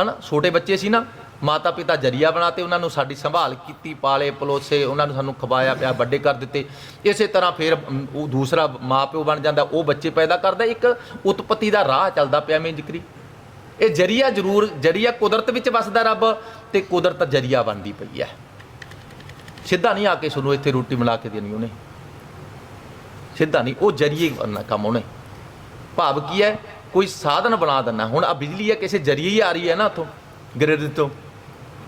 ਹਨਾ? ਛੋਟੇ ਬੱਚੇ ਸੀ ਨਾ, ਮਾਤਾ ਪਿਤਾ ਜਰੀਆ ਬਣਾਤੇ, ਉਹਨਾਂ ਨੂੰ ਸਾਡੀ ਸੰਭਾਲ ਕੀਤੀ, ਪਾਲੇ, ਪਲੋਸੇ, ਉਹਨਾਂ ਨੂੰ ਸਾਨੂੰ ਖਵਾਇਆ ਪਿਆ ਵੱਡੇ ਕਰ ਦਿੱਤੇ। ਇਸੇ ਤਰ੍ਹਾਂ ਫਿਰ ਉਹ ਦੂਸਰਾ ਮਾਪਿਓ ਬਣ ਜਾਂਦਾ, ਉਹ ਬੱਚੇ ਪੈਦਾ ਕਰਦਾ, ਇੱਕ ਉਤਪਤੀ ਦਾ ਰਾਹ ਚੱਲਦਾ ਪਿਆ ਮੈਂ ਜ਼ਿਕਰੀ। ਇਹ ਜਰੀਆ ਜ਼ਰੂਰ, ਜਰੀਆ ਕੁਦਰਤ ਵਿੱਚ ਵਸਦਾ ਰੱਬ, ਤੇ ਕੁਦਰਤ ਜਰੀਆ ਬਣਦੀ ਪਈ ਹੈ ਸਿੱਧਾ ਨਹੀਂ ਆ ਕੇ ਸਾਨੂੰ ਇੱਥੇ ਰੋਟੀ ਮਿਲਾ ਕੇ ਦੇਣੀ ਉਹਨੇ। ਸਿੱਧਾ ਨਹੀਂ, ਉਹ ਜਰੀਏ ਕੰਮ ਉਹਨੇ। ਭਾਵ ਕੀ ਹੈ ਕੋਈ ਸਾਧਨ ਬਣਾ ਦੇਣਾ ਹੁਣ ਆ ਬਿਜਲੀ ਹੈ ਕਿਸੇ ਜਰੀਏ ਹੀ ਆ ਰਹੀ ਹੈ ਨਾ ਉਥੋਂ ਗ੍ਰਿਡ ਤੋਂ।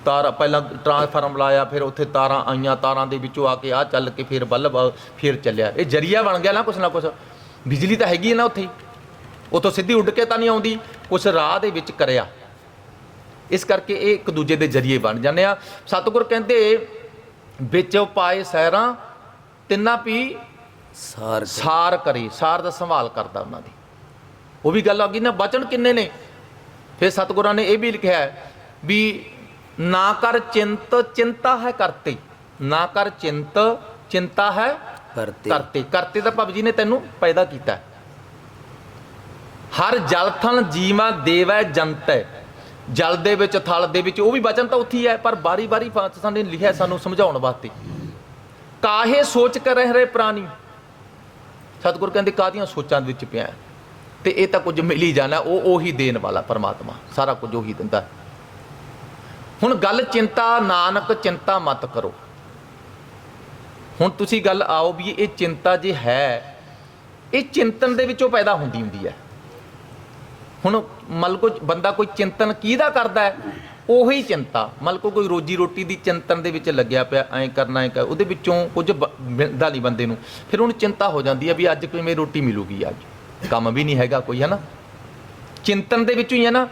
ਤਾਰ ਪਹਿਲਾਂ ਟਰਾਂਸਫਾਰਮ ਲਾਇਆ ਫਿਰ ਉੱਥੇ ਤਾਰਾਂ ਆਈਆਂ ਤਾਰਾਂ ਦੇ ਵਿੱਚੋਂ ਆ ਕੇ ਆ ਚੱਲ ਕੇ ਫਿਰ ਬੱਲਬ ਫਿਰ ਚੱਲਿਆ। ਇਹ ਜਰੀਆ ਬਣ ਗਿਆ ਨਾ ਕੁਛ ਨਾ ਕੁਛ। ਬਿਜਲੀ ਤਾਂ ਹੈਗੀ ਹੈ ਨਾ ਉੱਥੇ। ਉਥੋਂ ਸਿੱਧੀ ਉੱਡ ਕੇ ਤਾਂ ਨਹੀਂ ਆਉਂਦੀ ਕੁਛ ਰਾਹ ਦੇ ਵਿੱਚ ਕਰਿਆ। ਇਸ ਕਰਕੇ ਇਹ ਇੱਕ ਦੂਜੇ ਦੇ ਜਰੀਏ ਬਣ ਜਾਂਦੇ ਆ। ਸਤਿਗੁਰ ਕਹਿੰਦੇ ਵਿੱਚ ਪਾਏ ਸਹਿਰਾਂ ਤਿੰਨਾਂ ਪੀ ਸਾਰ। ਸਾਰ ਕਰੇ ਸਾਰ ਦਾ ਸੰਭਾਲ ਕਰਦਾ ਉਹਨਾਂ ਦੀ। ਉਹ ਵੀ ਗੱਲ ਆ ਗਈ ਨਾ ਬਚਨ ਕਿੰਨੇ ਨੇ? ਫਿਰ ਸਤਿਗੁਰਾਂ ਨੇ ਇਹ ਵੀ ਲਿਖਿਆ ਹੈ ਵੀ ਨਾ ਕਰ ਚਿੰਤ ਚਿੰਤਾ ਹੈ ਕਰਤੇ। ਨਾ ਕਰ ਚਿੰਤ ਚਿੰਤਾ ਹੈ ਕਰਤੇ। ਕਰਤੇ। ਕਰਤੇ ਦਾ ਭਾਵ ਜੀ ਨੇ ਤੈਨੂੰ ਪੈਦਾ ਕੀਤਾ। ਹਰ ਜਲ ਥਲ ਜੀਵਾ ਦੇਵੈ ਜੰਤੈ। ਜਲ ਦੇ ਵਿੱਚ ਥਲ ਦੇ ਵਿੱਚ ਉਹ ਵੀ ਵਚਨ ਤਾਂ ਉੱਥੇ ਹੀ ਹੈ ਪਰ ਬਾਰੀ ਬਾਰੀ ਪਾਤਸ਼ਾਹ ਨੇ ਲਿਖਿਆ ਸਾਨੂੰ ਸਮਝਾਉਣ ਵਾਸਤੇ। ਕਾਹੇ ਸੋਚ ਕਰ ਰਹਿ ਰਹੇ ਪ੍ਰਾਨੀ ਸਤਿਗੁਰ ਕਹਿੰਦੇ ਕਾਹਦੀਆਂ ਸੋਚਾਂ ਦੇ ਵਿੱਚ ਪਿਆ ਹੈ? ਤੇ ਇਹ ਤਾਂ ਕੁਝ ਮਿਲ ਹੀ ਜਾਣਾ, ਉਹ ਉਹੀ ਦੇਣ ਵਾਲਾ ਪਰਮਾਤਮਾ, ਸਾਰਾ ਕੁਝ ਉਹੀ ਦਿੰਦਾ ਹੁਣ ਗੱਲ ਚਿੰਤਾ, ਨਾਨਕ, ਚਿੰਤਾ ਮਤ ਕਰੋ। ਹੁਣ ਤੁਸੀਂ ਗੱਲ ਆਓ ਵੀ ਇਹ ਚਿੰਤਾ ਜੇ ਹੈ, ਇਹ ਚਿੰਤਨ ਦੇ ਵਿੱਚੋਂ ਪੈਦਾ ਹੁੰਦੀ ਹੁੰਦੀ ਹੈ। ਹੁਣ ਮਲ ਕੋ ਬੰਦਾ ਕੋਈ ਚਿੰਤਨ ਕਿਹਦਾ ਕਰਦਾ ਹੈ? ਉਹੀ ਚਿੰਤਾ। ਮਤਲਬ ਕੋ ਕੋਈ ਰੋਜੀ ਰੋਟੀ ਦੀ ਚਿੰਤਨ ਦੇ ਵਿੱਚ ਲੱਗਿਆ ਪਿਆ, ਐਂ ਕਰਨਾ, ਐਂ ਕਰ, ਉਹਦੇ ਵਿੱਚੋਂ ਕੁਝ ਬ- ਮਿਲਦਾ ਨਹੀਂ ਬੰਦੇ ਨੂੰ। ਫਿਰ ਉਹਨੂੰ ਚਿੰਤਾ ਹੋ ਜਾਂਦੀ ਹੈ ਵੀ ਅੱਜ ਕਿਵੇਂ ਰੋਟੀ ਮਿਲੂਗੀ ਅੱਜ। ਕੰਮ ਵੀ ਨਹੀਂ ਹੈਗਾ ਕੋਈ ਹੈ ਨਾ ਚਿੰਤਨ ਦੇ ਵਿੱਚੋਂ ਹੀ ਹੈ ਨਾ,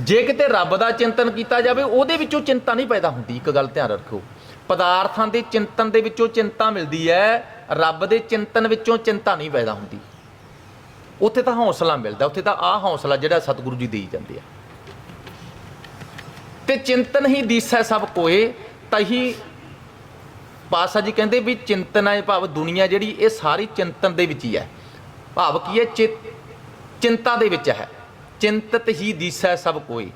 ਜੇ ਕਿਤੇ ਰੱਬ ਦਾ ਚਿੰਤਨ ਕੀਤਾ ਜਾਵੇ, ਉਹਦੇ ਵਿੱਚੋਂ ਚਿੰਤਾ ਨਹੀਂ ਪੈਦਾ ਹੁੰਦੀ, ਇੱਕ ਗੱਲ ਧਿਆਨ ਰੱਖੋ ਪਦਾਰਥਾਂ ਦੇ ਚਿੰਤਨ ਦੇ ਵਿੱਚੋਂ ਚਿੰਤਾ ਮਿਲਦੀ ਹੈ, ਰੱਬ ਦੇ ਚਿੰਤਨ ਵਿੱਚੋਂ ਚਿੰਤਾ ਨਹੀਂ ਪੈਦਾ ਹੁੰਦੀ। ਉੱਥੇ ਤਾਂ ਹੌਸਲਾ ਮਿਲਦਾ, ਉੱਥੇ ਤਾਂ ਆਹ ਹੌਸਲਾ ਜਿਹੜਾ ਸਤਿਗੁਰੂ ਜੀ ਦੇਈ ਜਾਂਦੇ ਆ। ਤੇ ਚਿੰਤਨ ਹੀ ਦੀਸੈ ਸਭ ਕੋਏ ਤਹੀ ਪਾਸਾ ਜੀ ਕਹਿੰਦੇ ਵੀ ਚਿੰਤਨ ਹੈ ਭਾਵ ਦੁਨੀਆ ਜਿਹੜੀ, ਇਹ ਸਾਰੀ ਚਿੰਤਨ ਦੇ ਵਿੱਚ ਹੀ ਹੈ। ਭਾਵ ਕੀ ਹੈ ਚਿਤ ਚਿੰਤਾ ਦੇ ਵਿੱਚ ਹੈ। ਚਿੰਤਤ ਹੀ ਦੀਸੈ ਸਭ ਕੋਈ।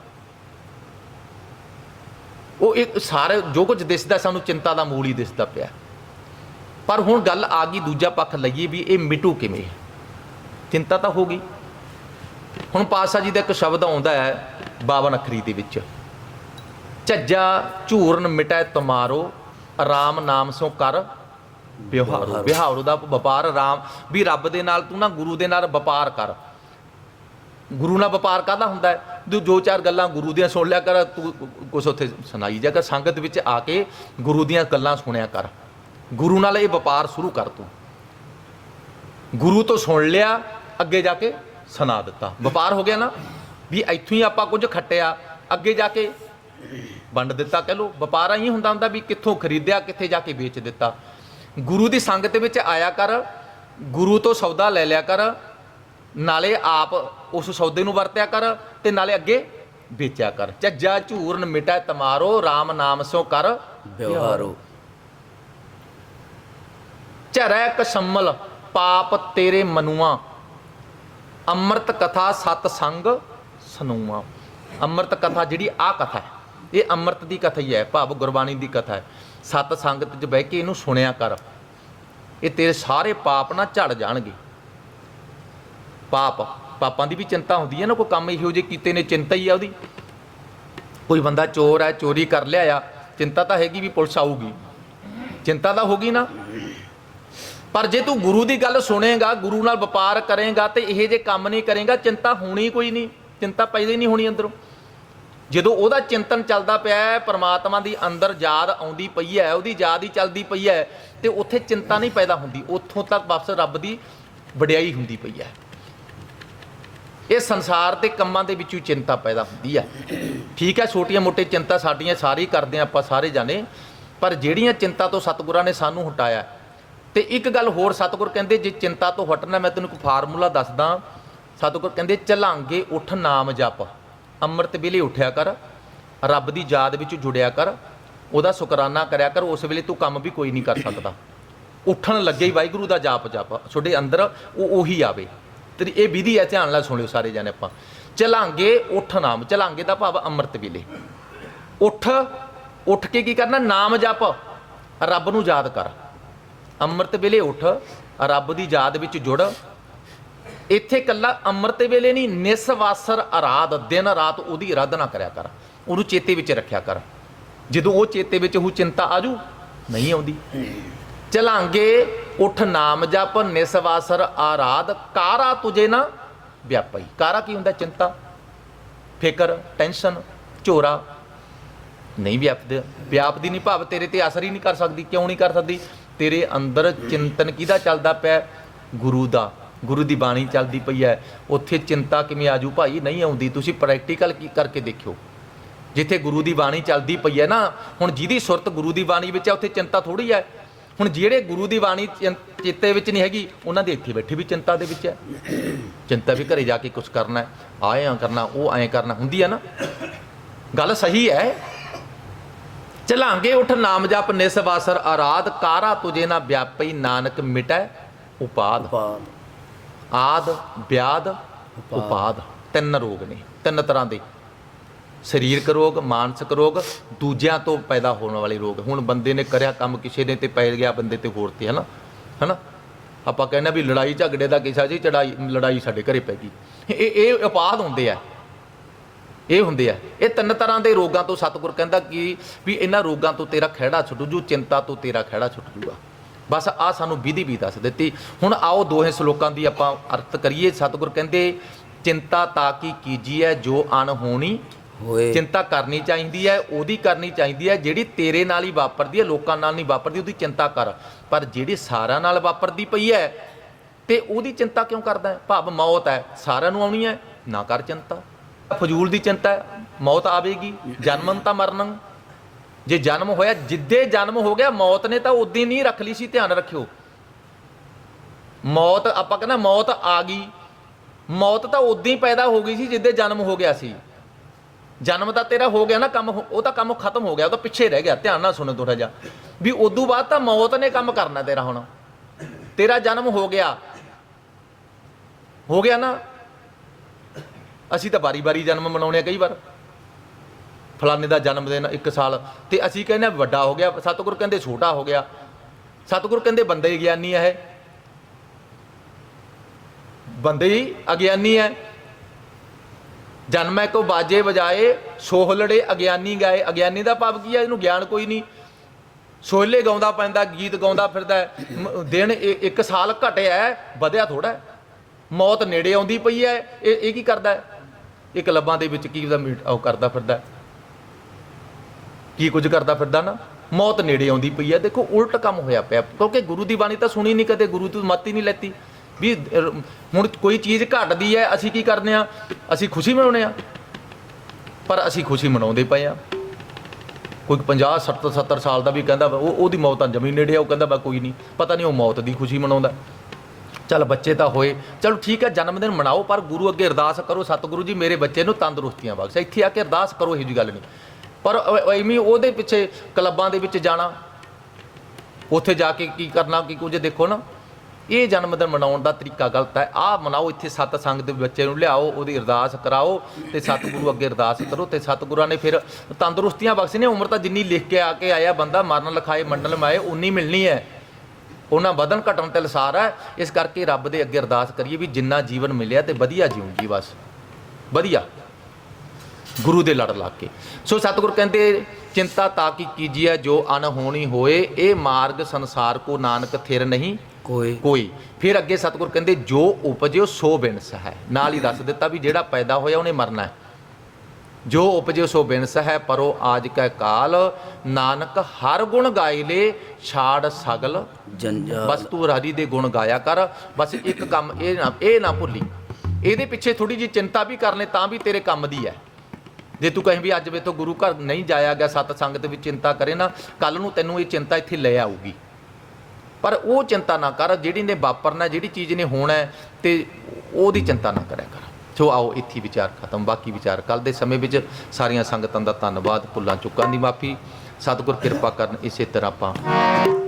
ਉਹ ਇੱਕ ਸਾਰੇ ਜੋ ਕੁਝ ਦਿਸਦਾ ਸਾਨੂੰ ਚਿੰਤਾ ਦਾ ਮੂਲ ਹੀ ਦਿਸਦਾ ਪਿਆ। ਪਰ ਹੁਣ ਗੱਲ ਆ ਗਈ ਦੂਜਾ ਪੱਖ ਲਈਏ ਵੀ ਇਹ ਮਿਟੂ ਕਿਵੇਂ ਚਿੰਤਾ ਤਾਂ ਹੋ ਗਈ। ਹੁਣ ਪਾਤਸ਼ਾਹ ਜੀ ਦਾ ਇੱਕ ਸ਼ਬਦ ਆਉਂਦਾ ਹੈ 52 ਅੱਖਰੀ ਦੇ ਵਿੱਚ। ਝੱਜਾ ਝੂਰਨ ਮਿਟੈ ਤੁਮਾਰੋ ਆਰਾਮ ਨਾਮ ਸੋ ਕਰ ਵਿਵਹਾਰੋ ਵਿਵਹਾਰੋ ਦਾ ਵਪਾਰ ਰਾਮ ਵੀ ਰੱਬ ਦੇ ਨਾਲ ਤੂੰ ਨਾ ਗੁਰੂ ਦੇ ਨਾਲ ਵਪਾਰ ਕਰ। ਗੁਰੂ ਨਾਲ ਵਪਾਰ ਕਾਹਦਾ ਹੁੰਦਾ ਹੈ? ਤੂੰ ਜੋ ਚਾਰ ਗੱਲਾਂ ਗੁਰੂ ਦੀਆਂ ਸੁਣ ਲਿਆ ਕਰ ਤੂੰ ਕੁਛ ਉੱਥੇ ਸੁਣਾਈ ਜਾ ਕਰ। ਸੰਗਤ ਵਿੱਚ ਆ ਕੇ ਗੁਰੂ ਦੀਆਂ ਗੱਲਾਂ ਸੁਣਿਆ ਕਰ। ਗੁਰੂ ਨਾਲ ਇਹ ਵਪਾਰ ਸ਼ੁਰੂ ਕਰ ਤੂੰ। ਗੁਰੂ ਤੋਂ ਸੁਣ ਲਿਆ ਅੱਗੇ ਜਾ ਕੇ ਸੁਣਾ ਦਿੱਤਾ। ਵਪਾਰ ਹੋ ਗਿਆ ਨਾ? ਵੀ ਇੱਥੋਂ ਹੀ ਆਪਾਂ ਕੁਝ ਖੱਟਿਆ। ਅੱਗੇ ਜਾ ਕੇ ਵੰਡ ਦਿੱਤਾ। ਕਹ ਲੋ ਵਪਾਰ ਹੀ ਹੁੰਦਾ ਹੁੰਦਾ ਵੀ ਕਿੱਥੋਂ ਖਰੀਦਿਆ ਕਿੱਥੇ ਜਾ ਕੇ ਵੇਚ ਦਿੱਤਾ। ਗੁਰੂ ਦੀ ਸੰਗਤ ਵਿੱਚ ਆਇਆ ਕਰ, ਗੁਰੂ ਤੋਂ ਸੌਦਾ ਲੈ ਲਿਆ ਕਰ, ਨਾਲੇ ਆਪ ਉਸ ਸੌਦੇ ਨੂੰ ਵਰਤਿਆ ਕਰ ਤੇ ਨਾਲੇ ਅੱਗੇ ਵੇਚਿਆ ਕਰ। ਝੱਜਾ ਝੂਰਨ ਮਿਟਾ ਤਮਾਰੋ RAM ਨਾਮ ਸੋ ਕਰ ਵਿਵਹਾਰੋ ਝਰੈ ਕਸ਼ਮਲ, ਪਾਪ ਤੇਰੇ ਮਨੁਆ, ਅੰਮ੍ਰਿਤ ਕਥਾ ਸਤ ਸੰਗ ਸਨੂਆ। ਅੰਮ੍ਰਿਤ ਕਥਾ ਜਿਹੜੀ ਆ ਕਥਾ ਹੈ, ਇਹ ਅੰਮ੍ਰਿਤ ਦੀ ਕਥਾ ਹੀ ਹੈ, ਭਾਵ ਗੁਰਬਾਣੀ ਦੀ ਕਥਾ ਹੈ। ਸਤ ਸੰਗਤ 'ਚ ਬਹਿ ਕੇ ਇਹਨੂੰ ਸੁਣਿਆ ਕਰ। ਇਹ ਤੇਰੇ ਸਾਰੇ ਪਾਪ ਨਾ ਝੜ ਜਾਣਗੇ। ਪਾਪ, ਪਾਪਾਂ ਦੀ ਵੀ ਚਿੰਤਾ ਹੁੰਦੀ ਹੈ ਨਾ, ਕੋਈ ਕੰਮ ਇਹੋ ਜਿਹੇ ਕੀਤੇ ਨੇ, ਚਿੰਤਾ ਹੀ ਆ ਉਹਦੀ। ਕੋਈ ਬੰਦਾ ਚੋਰ ਹੈ, ਚੋਰੀ ਕਰ ਲਿਆ ਆ, ਚਿੰਤਾ ਤਾਂ ਹੈਗੀ ਵੀ ਪੁਲਿਸ ਆਊਗੀ। ਚਿੰਤਾ ਤਾਂ ਹੋਗੀ ਨਾ। ਪਰ ਜੇ ਤੂੰ ਗੁਰੂ ਦੀ ਗੱਲ ਸੁਣੇਗਾ, ਗੁਰੂ ਨਾਲ ਵਪਾਰ ਕਰੇਗਾ ਤੇ ਇਹ ਜੇ ਕੰਮ ਨਹੀਂ ਕਰੇਗਾ, ਚਿੰਤਾ ਹੋਣੀ ਕੋਈ ਨਹੀਂ। ਚਿੰਤਾ ਪੈਦਾ ਹੀ ਨਹੀਂ ਹੋਣੀ ਅੰਦਰੋਂ। ਜਦੋਂ ਉਹਦਾ ਚਿੰਤਨ ਚੱਲਦਾ ਪਿਆ ਹੈ, ਪਰਮਾਤਮਾ ਦੀ ਅੰਦਰ ਯਾਦ ਆਉਂਦੀ ਪਈ ਹੈ, ਉਹਦੀ ਯਾਦ ਹੀ ਚੱਲਦੀ ਪਈ ਹੈ ਤੇ ਉੱਥੇ ਚਿੰਤਾ ਨਹੀਂ ਪੈਦਾ ਹੁੰਦੀ, ਉੱਥੋਂ ਤੱਕ ਵਾਪਸ ਰੱਬ ਦੀ ਵਡਿਆਈ ਹੁੰਦੀ ਪਈ ਹੈ। ਇਹ ਸੰਸਾਰ ਦੇ ਕੰਮਾਂ ਦੇ ਵਿੱਚੋਂ ਚਿੰਤਾ ਪੈਦਾ ਹੁੰਦੀ ਹੈ। ਠੀਕ ਹੈ, ਛੋਟੀਆਂ ਮੋਟੇ ਚਿੰਤਾ ਸਾਡੀਆਂ ਸਾਰੀ ਕਰਦੇ ਹਾਂ ਆਪਾਂ ਸਾਰੇ ਜਾਣੇ, ਪਰ ਜਿਹੜੀਆਂ ਚਿੰਤਾ ਤੋਂ ਸਤਿਗੁਰਾਂ ਨੇ ਸਾਨੂੰ ਹਟਾਇਆ, ਤੇ ਇੱਕ ਗੱਲ ਹੋਰ ਸਤਿਗੁਰ ਕਹਿੰਦੇ, ਜੇ ਚਿੰਤਾ ਤੋਂ ਹਟਣਾ, ਮੈਂ ਤੈਨੂੰ ਇੱਕ ਫਾਰਮੂਲਾ ਦੱਸਦਾ। ਸਤਿਗੁਰ ਕਹਿੰਦੇ, ਚਲਾਂਗੇ ਉਠ ਨਾਮ ਜਪ। ਅੰਮ੍ਰਿਤ ਵੇਲੇ ਉੱਠਿਆ ਕਰ, ਰੱਬ ਦੀ ਯਾਦ ਵਿੱਚ ਜੁੜਿਆ ਕਰ, ਉਹਦਾ ਸ਼ੁਕਰਾਨਾ ਕਰਿਆ ਕਰ, ਉਸ ਵੇਲੇ ਤੂੰ ਕੰਮ ਵੀ ਕੋਈ ਨਹੀਂ ਕਰ ਸਕਦਾ। ਉੱਠਣ ਲੱਗੇ ਹੀ ਵਾਹਿਗੁਰੂ ਦਾ ਜਾਪ ਜਾਪ, ਤੁਹਾਡੇ ਅੰਦਰ ਉਹ ਉਹੀ ਆਵੇ। ਤੇ ਇਹ ਵਿਧੀ ਹੈ, ਧਿਆਨ ਨਾਲ ਸੁਣਿਓ ਸਾਰੇ ਜਾਣੇ ਆਪਾਂ। ਚਲਾਂਗੇ ਉੱਠ ਨਾਮ, ਚਲਾਂਗੇ ਦਾ ਭਾਵ ਅੰਮ੍ਰਿਤ ਵੇਲੇ। ਉੱਠ ਉੱਠ ਕੇ ਕੀ ਕਰਨਾ? ਨਾਮ ਜਪ। ਰੱਬ ਨੂੰ ਯਾਦ ਕਰ। ਅੰਮ੍ਰਿਤ ਵੇਲੇ ਉੱਠ, ਰੱਬ ਦੀ ਯਾਦ ਵਿੱਚ ਜੁੜ ਇੱਥੇ ਕੱਲਾ ਅੰਮ੍ਰਿਤ ਵੇਲੇ ਨਹੀਂ ਨਿਸਵਾਸਰ ਆਰਾਧ, ਦਿਨ ਰਾਤ ਉਹਦੀ ਆਰਾਧਨਾ ਕਰਿਆ ਕਰ, ਉਹਨੂੰ ਚੇਤੇ ਵਿੱਚ ਰੱਖਿਆ ਕਰ। ਜਦੋਂ ਉਹ ਚੇਤੇ ਵਿੱਚ ਉਹ ਚਿੰਤਾ ਆਜੂ ਨਹੀਂ ਆਉਂਦੀ। ਚਲਾਂਗੇ, ਉਠ ਨਾਮ ਜਪ ਨਿਸਵਾਸਰ ਆਰਾਧ, ਕਾਰਾ ਤੁਝੇ ਨਾ ਵਿਆਪਈ। ਕਾਰਾ ਕੀ ਹੁੰਦਾ? ਚਿੰਤਾ, ਫਿਕਰ, ਟੈਨਸ਼ਨ, ਝੋਰਾ। ਨਹੀਂ ਵਿਆਪਦੇ, ਵਿਆਪਦੀ ਨਹੀਂ ਭਾਵ ਤੇਰੇ ਤੇ ਅਸਰ ਹੀ ਨਹੀਂ ਕਰ ਸਕਦੀ, ਕਿਉਂ ਨਹੀਂ ਕਰ ਸਕਦੀ? ਤੇਰੇ ਅੰਦਰ ਚਿੰਤਨ ਕਿਹਦਾ ਚੱਲਦਾ ਪਿਆ? ਗੁਰੂ ਦਾ। ਗੁਰੂ ਦੀ ਬਾਣੀ ਚੱਲਦੀ ਪਈ ਹੈ। ਉੱਥੇ ਚਿੰਤਾ ਕਿਵੇਂ ਆਜੂ ਭਾਈ? ਨਹੀਂ ਆਉਂਦੀ। ਤੁਸੀਂ ਪ੍ਰੈਕਟੀਕਲ ਕੀ ਕਰਕੇ ਦੇਖਿਓ। ਜਿੱਥੇ ਗੁਰੂ ਦੀ ਬਾਣੀ ਚੱਲਦੀ ਪਈ ਹੈ ਨਾ, ਹੁਣ ਜਿਹਦੀ ਸੁਰਤ ਗੁਰੂ ਦੀ ਬਾਣੀ ਵਿੱਚ ਹੈ, ਉੱਥੇ ਚਿੰਤਾ ਥੋੜੀ ਹੈ। ਹੁਣ ਜਿਹੜੇ ਗੁਰੂ ਦੀ ਬਾਣੀ ਚਿੰ- ਚਿੱਤੇ ਵਿੱਚ ਨਹੀਂ ਹੈਗੀ, ਉਹਨਾਂ ਦੇ ਇੱਥੇ ਬੈਠੇ ਵੀ ਚਿੰਤਾ ਦੇ ਵਿੱਚ ਹੈ। ਚਿੰਤਾ ਵੀ ਘਰੇ ਜਾ ਕੇ ਕੁਝ ਕਰਨਾ ਹੈ। ਆਏ ਕਰਨਾ, ਉਹ ਐਂ ਕਰਨਾ, ਹੁੰਦੀ ਹੈ ਨਾ। ਗੱਲ ਸਹੀ ਹੈ। ਚਲਾਂਗੇ ਉਠ ਨਾਮ ਜਪ ਨਿਸਵਾਸਰ ਆਰਾਧ, ਕਾਰਾ ਤੁਜੇ ਨਾ ਵਿਆਪਈ ਨਾਨਕ ਮਿਟੈ ਉਪਾਦ। ਆਦ ਵਿਆਦ ਉਪਾਦ। ਤਿੰਨ ਰੋਗ ਨੇ ਤਿੰਨ ਤਰ੍ਹਾਂ ਦੇ। ਸਰੀਰਕ ਰੋਗ ਮਾਨਸਿਕ ਰੋਗ ਦੂਜਿਆਂ ਤੋਂ ਪੈਦਾ ਹੋਣ ਵਾਲੇ ਰੋਗ। ਹੁਣ ਬੰਦੇ ਨੇ ਕਰਿਆ ਕੰਮ ਕਿਸੇ ਨੇ ਤੇ ਪੈ ਗਿਆ ਬੰਦੇ ਤੇ ਹੋਰ ਤੇ ਹਨਾ? ਹਨਾ? ਆਪਾਂ ਕਹਿੰਦੇ ਵੀ ਲੜਾਈ ਝਗੜੇ ਦਾ ਕਿਸਾ ਜੀ ਚੜਾਈ ਲੜਾਈ ਸਾਡੇ ਘਰੇ ਪੈ ਗਈ। ਇਹ ਇਹ ਉਪਾਦ ਹੁੰਦੇ ਆ। ਇਹ ਹੁੰਦੇ ਆ। ਇਹ ਤਿੰਨ ਤਰ੍ਹਾਂ ਦੇ ਰੋਗਾਂ ਤੋਂ ਸਤਿਗੁਰ ਕਹਿੰਦਾ ਕਿ ਵੀ ਇਹਨਾਂ ਰੋਗਾਂ ਤੋਂ ਤੇਰਾ ਖਹਿੜਾ ਛੁੱਟ ਜੂ ਚਿੰਤਾ ਤੋਂ ਤੇਰਾ ਖਹਿੜਾ ਛੁੱਟ ਜੂਗਾ। ਬਸ ਆ ਸਾਨੂੰ ਵਿਧੀ ਵੀ ਦੱਸ ਦਿੱਤੀ। ਹੁਣ ਆਓ ਦੋਹੇ ਸ਼ਲੋਕਾਂ ਦੀ ਆਪਾਂ ਅਰਥ ਕਰੀਏ। ਸਤਿਗੁਰ ਕਹਿੰਦੇ ਚਿੰਤਾ ਤਾਂ ਕੀ ਕੀਜੀਐ ਜੋ ਅਣ ਹੋਣੀ? ਹੋਏ। ਚਿੰਤਾ ਕਰਨੀ ਚਾਹੀਦੀ ਹੈ ਉਹਦੀ ਕਰਨੀ ਚਾਹੀਦੀ ਹੈ ਜਿਹੜੀ ਤੇਰੇ ਨਾਲ ਹੀ ਵਾਪਰਦੀ ਹੈ ਲੋਕਾਂ ਨਾਲ ਨਹੀਂ ਵਾਪਰਦੀ ਉਹਦੀ ਚਿੰਤਾ ਕਰ। ਪਰ ਜਿਹੜੀ ਸਾਰਿਆਂ ਨਾਲ ਵਾਪਰਦੀ ਪਈ ਹੈ ਤੇ ਉਹਦੀ ਚਿੰਤਾ ਕਿਉਂ ਕਰਦਾ ਹੈ ਭਾਵ ਮੌਤ ਹੈ ਸਾਰਿਆਂ ਨੂੰ ਆਉਣੀ ਹੈ ਨਾ ਕਰ ਚਿੰਤਾ। ਫਜ਼ੂਲ ਦੀ ਚਿੰਤਾ ਹੈ ਮੌਤ ਆਵੇਗੀ ਜਨਮਨ ਤਾਂ ਮਰਨੰ। ਜੇ ਜਨਮ ਹੋਇਆ, ਜਿੱਦੇ ਜਨਮ ਹੋ ਗਿਆ, ਮੌਤ ਨੇ ਤਾਂ ਉਦੋਂ ਨਹੀਂ ਰੱਖ ਲਈ ਸੀ, ਧਿਆਨ ਰੱਖਿਓ। ਮੌਤ, ਆਪਾਂ ਕਹਿੰਦਾ ਮੌਤ ਆ ਗਈ। ਮੌਤ ਤਾਂ ਉਦੋਂ ਹੀ ਪੈਦਾ ਹੋ ਗਈ ਸੀ, ਜਿੱਦੇ ਜਨਮ ਹੋ ਗਿਆ ਸੀ। ਜਨਮ ਤਾਂ ਤੇਰਾ ਹੋ ਗਿਆ ਨਾ, ਕੰਮ ਹੋ- ਉਹ ਤਾਂ ਕੰਮ ਖਤਮ ਹੋ ਗਿਆ, ਉਹ ਤਾਂ ਪਿੱਛੇ ਰਹਿ ਗਿਆ, ਧਿਆਨ ਨਾਲ ਸੁਣੋ ਥੋੜਾ ਜਿਹਾ। ਵੀ ਉਦੋਂ ਬਾਅਦ ਤਾਂ ਮੌਤ ਨੇ ਕੰਮ ਕਰਨਾ ਤੇਰਾ ਹੁਣ। ਤੇਰਾ ਜਨਮ ਹੋ ਗਿਆ। ਹੋ ਗਿਆ ਨਾ? ਅਸੀਂ ਤਾਂ ਬਾਰੀ-ਬਾਰੀ ਜਨਮ ਮਨਾਉਣੇ ਆ ਕਈ ਵਾਰ। ਫਲਾਣੇ ਦਾ ਜਨਮ ਦਿਨ ਇੱਕ ਸਾਲ। ਤੇ ਅਸੀਂ ਕਹਿੰਦੇ ਵੱਡਾ ਹੋ ਗਿਆ, ਸਤਿਗੁਰ ਕਹਿੰਦੇ ਛੋਟਾ ਹੋ ਗਿਆ। ਸਤਿਗੁਰ ਕਹਿੰਦੇ ਬੰਦੇ ਹੀ ਗਿਆਨੀ ਹੈ ਬੰਦੇ ਹੀ ਅਗਿਆਨੀ ਹੈ। ਜਨਮੈ ਕੋ ਬਾਜੇ ਵਜਾਏ ਸੋਹਲੜੇ ਅਗਿਆਨੀ ਗਾਏ। ਅਗਿਆਨੀ ਦਾ ਭਾਵ ਕੀ ਹੈ? ਇਹਨੂੰ ਗਿਆਨ ਕੋਈ ਨਹੀਂ। ਸੋਹਲੇ ਗਾਉਂਦਾ ਪੈਂਦਾ, ਗੀਤ ਗਾਉਂਦਾ ਫਿਰਦਾ ਦਿਨ ਇੱਕ ਸਾਲ ਘਟਿਆ ਵਧਿਆ ਥੋੜਾ ਮੌਤ ਨੇੜੇ ਆਉਂਦੀ ਪਈ ਹੈ। ਇਹ ਇਹ ਕੀ ਕਰਦਾ ਹੈ? ਇਹ ਕਲੱਬਾਂ ਦੇ ਵਿੱਚ ਕੀ ਦਾ ਮੀਟ, ਉਹ ਕਰਦਾ ਫਿਰਦਾ ਕੀ ਕੁਝ ਕਰਦਾ ਫਿਰਦਾ ਨਾ? ਮੌਤ ਨੇੜੇ ਆਉਂਦੀ ਪਈ ਹੈ। ਦੇਖੋ ਉਲਟ ਕੰਮ ਹੋਇਆ ਪਿਆ। ਕਿਉਂਕਿ ਗੁਰੂ ਦੀ ਬਾਣੀ ਤਾਂ ਸੁਣੀ ਨਹੀਂ ਕਦੇ ਗੁਰੂ ਤੋਂ ਮੱਤ ਹੀ ਨਹੀਂ ਲੈਤੀ। ਵੀ ਹੁਣ ਕੋਈ ਚੀਜ਼ ਘਟਦੀ ਹੈ ਅਸੀਂ ਕੀ ਕਰਦੇ ਆ ਅਸੀਂ ਖੁਸ਼ੀ ਮਨਾਉਂਦੇ ਆ ਪਰ ਅਸੀਂ ਖੁਸ਼ੀ ਮਨਾਉਂਦੇ ਪਏ ਆ ਕੋਈ 50 70 70 ਸਾਲ ਦਾ ਵੀ ਕਹਿੰਦਾ ਵਾ, ਉਹ ਉਹਦੀ ਮੌਤ ਤਾਂ ਜਮੀ ਨੇੜੇ ਆ ਉਹ ਕਹਿੰਦਾ ਬਾ ਕੋਈ ਨਹੀਂ ਪਤਾ ਨਹੀਂ ਉਹ ਮੌਤ ਦੀ ਖੁਸ਼ੀ ਮਨਾਉਂਦਾ। ਚੱਲ ਬੱਚੇ ਤਾਂ ਹੋਏ। ਚਲੋ ਠੀਕ ਹੈ ਜਨਮ ਦਿਨ ਮਨਾਓ ਪਰ ਗੁਰੂ ਅੱਗੇ ਅਰਦਾਸ ਕਰੋ ਸਤਿਗੁਰੂ ਜੀ ਮੇਰੇ ਬੱਚੇ ਨੂੰ ਤੰਦਰੁਸਤੀਆਂ ਬਖਸ਼। ਇੱਥੇ ਆ ਕੇ ਅਰਦਾਸ ਕਰੋ ਇਹੋ ਜੀ ਗੱਲ ਨਹੀਂ ਪਰ ਅ- ਐਵੇਂ ਉਹਦੇ ਪਿੱਛੇ ਕਲੱਬਾਂ ਦੇ ਵਿੱਚ ਜਾਣਾ, ਉੱਥੇ ਜਾ ਕੇ ਕੀ ਕਰਨਾ, ਕੀ ਕੁਝ ਦੇਖੋ ਨਾ, ਇਹ ਜਨਮ ਦਿਨ ਮਨਾਉਣ ਦਾ ਤਰੀਕਾ ਗਲਤ ਹੈ। ਆਹ ਮਨਾਓ, ਇੱਥੇ ਸਤ ਸੰਗ ਦੇ ਬੱਚੇ ਨੂੰ ਲਿਆਓ, ਉਹਦੀ ਅਰਦਾਸ ਕਰਾਓ ਤੇ ਸਤਿਗੁਰੂ ਅੱਗੇ ਅਰਦਾਸ ਕਰੋ ਤੇ ਸਤਿਗੁਰਾਂ ਨੇ ਫਿਰ ਤੰਦਰੁਸਤੀਆਂ ਬਖ਼ਸੀ ਨੇ ਉਮਰ ਤਾਂ ਜਿੰਨੀ ਲਿਖ ਕੇ ਆ ਕੇ ਆਇਆ ਬੰਦਾ, ਮਰਨ ਲਿਖਾਏ, ਮੰਡਲ ਮਾਏ ਉਨੀ ਮਿਲਣੀ ਹੈ। ਉਹਨਾਂ ਵਧਨ ਘਟਣ ਤੇ ਲਸਾਰ ਹੈ। ਇਸ ਕਰਕੇ ਰੱਬ ਦੇ ਅੱਗੇ ਅਰਦਾਸ ਕਰੀਏ ਵੀ ਜਿੰਨਾ ਜੀਵਨ ਮਿਲਿਆ ਤੇ ਵਧੀਆ ਜੀਉਂਗੀ ਬਸ। ਵਧੀਆ। ਗੁਰੂ ਦੇ ਲੜ ਲਾ ਕੇ। ਸੋ ਸਤਿਗੁਰ ਕਹਿੰਦੇ ਚਿੰਤਾ ਤਾਂ ਕੀ ਕੀਜੀਐ ਜੋ ਅਨਹੋਣੀ ਹੋਏ ਇਹ ਮਾਰਗ ਸੰਸਾਰ ਕੋ ਨਾਨਕ ਥਿਰ ਨਹੀਂ ਕੋਈ। ਕੋਈ। ਫਿਰ ਅੱਗੇ ਸਤਿਗੁਰ ਕਹਿੰਦੇ ਜੋ ਉਪਜਿਓ ਸੋ ਬਿਨਸ ਹੈ। ਨਾਲ ਹੀ ਦੱਸ ਦਿੱਤਾ ਵੀ ਜਿਹੜਾ ਪੈਦਾ ਹੋਇਆ ਉਹਨੇ ਮਰਨਾ ਹੈ। ਜੋ ਉਪਜਿਓ ਸੋ ਬਿਨਸ ਹੈ ਪਰੋ ਆਜ ਕੈ ਕਾਲ ਨਾਨਕ ਹਰ ਗੁਣ ਗਾਇ ਲੇ ਛਾੜ ਸਗਲ। ਜੰਜਾਲ। ਬਸ ਤੂੰ ਹਰੀ ਦੇ ਗੁਣ ਗਾਇਆ ਕਰ ਬਸ ਇੱਕ ਕੰਮ ਇਹ ਨਾ ਇਹ ਨਾ ਭੁੱਲੀ। ਇਹਦੇ ਪਿੱਛੇ ਥੋੜੀ ਜਿਹੀ ਚਿੰਤਾ ਵੀ ਕਰ ਲੈ ਤਾਂ ਵੀ ਤੇਰੇ ਕੰਮ ਦੀ ਹੈ। ਜੇ ਤੂੰ ਕਹੇ ਵੀ ਅੱਜ ਵੇ ਤੋਂ ਗੁਰੂ ਘਰ ਨਹੀਂ ਜਾਇਆ ਗਿਆ, ਸਤ ਸੰਗਤ ਵਿੱਚ ਚਿੰਤਾ ਕਰੇ ਨਾ ਕੱਲ ਨੂੰ ਤੈਨੂੰ ਇਹ ਚਿੰਤਾ ਇੱਥੇ ਲੈ ਆਊਗੀ। ਪਰ ਉਹ ਚਿੰਤਾ ਨਾ ਕਰ, ਜਿਹੜੀ ਨੇ ਵਾਪਰਨਾ, ਜਿਹੜੀ ਚੀਜ਼ ਨੇ ਹੋਣਾ ਤੇ ਉਹਦੀ ਚਿੰਤਾ ਨਾ ਕਰਿਆ ਕਰ। ਸੋ ਆਓ, ਇੱਥੇ ਵਿਚਾਰ ਖਤਮ, ਬਾਕੀ ਵਿਚਾਰ ਕੱਲ ਦੇ ਸਮੇਂ ਵਿੱਚ ਸਾਰੀਆਂ ਸੰਗਤਾਂ ਦਾ ਧੰਨਵਾਦ, ਭੁੱਲਾਂ ਚੁੱਕਾਂ ਦੀ ਮਾਫੀ। ਸਤਿਗੁਰ ਕਿਰਪਾ ਕਰਨ, ਇਸੇ ਤਰ੍ਹਾਂ ਆਪਾਂ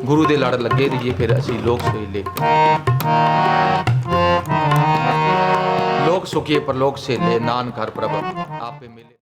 ਗੁਰੂ ਦੇ ਲੜ ਲੱਗੇ ਰਹੀਏ, ਫਿਰ ਅਸੀਂ ਲੋਕ ਸੋਈਲੇ ਲੋਕ ਸੁਖੀਏ ਪਰ ਲੋਕ ਸੇਲੇ, ਨਾਨਕ ਹਰ ਪ੍ਰਭ ਆਪੇ ਮਿਲੇ।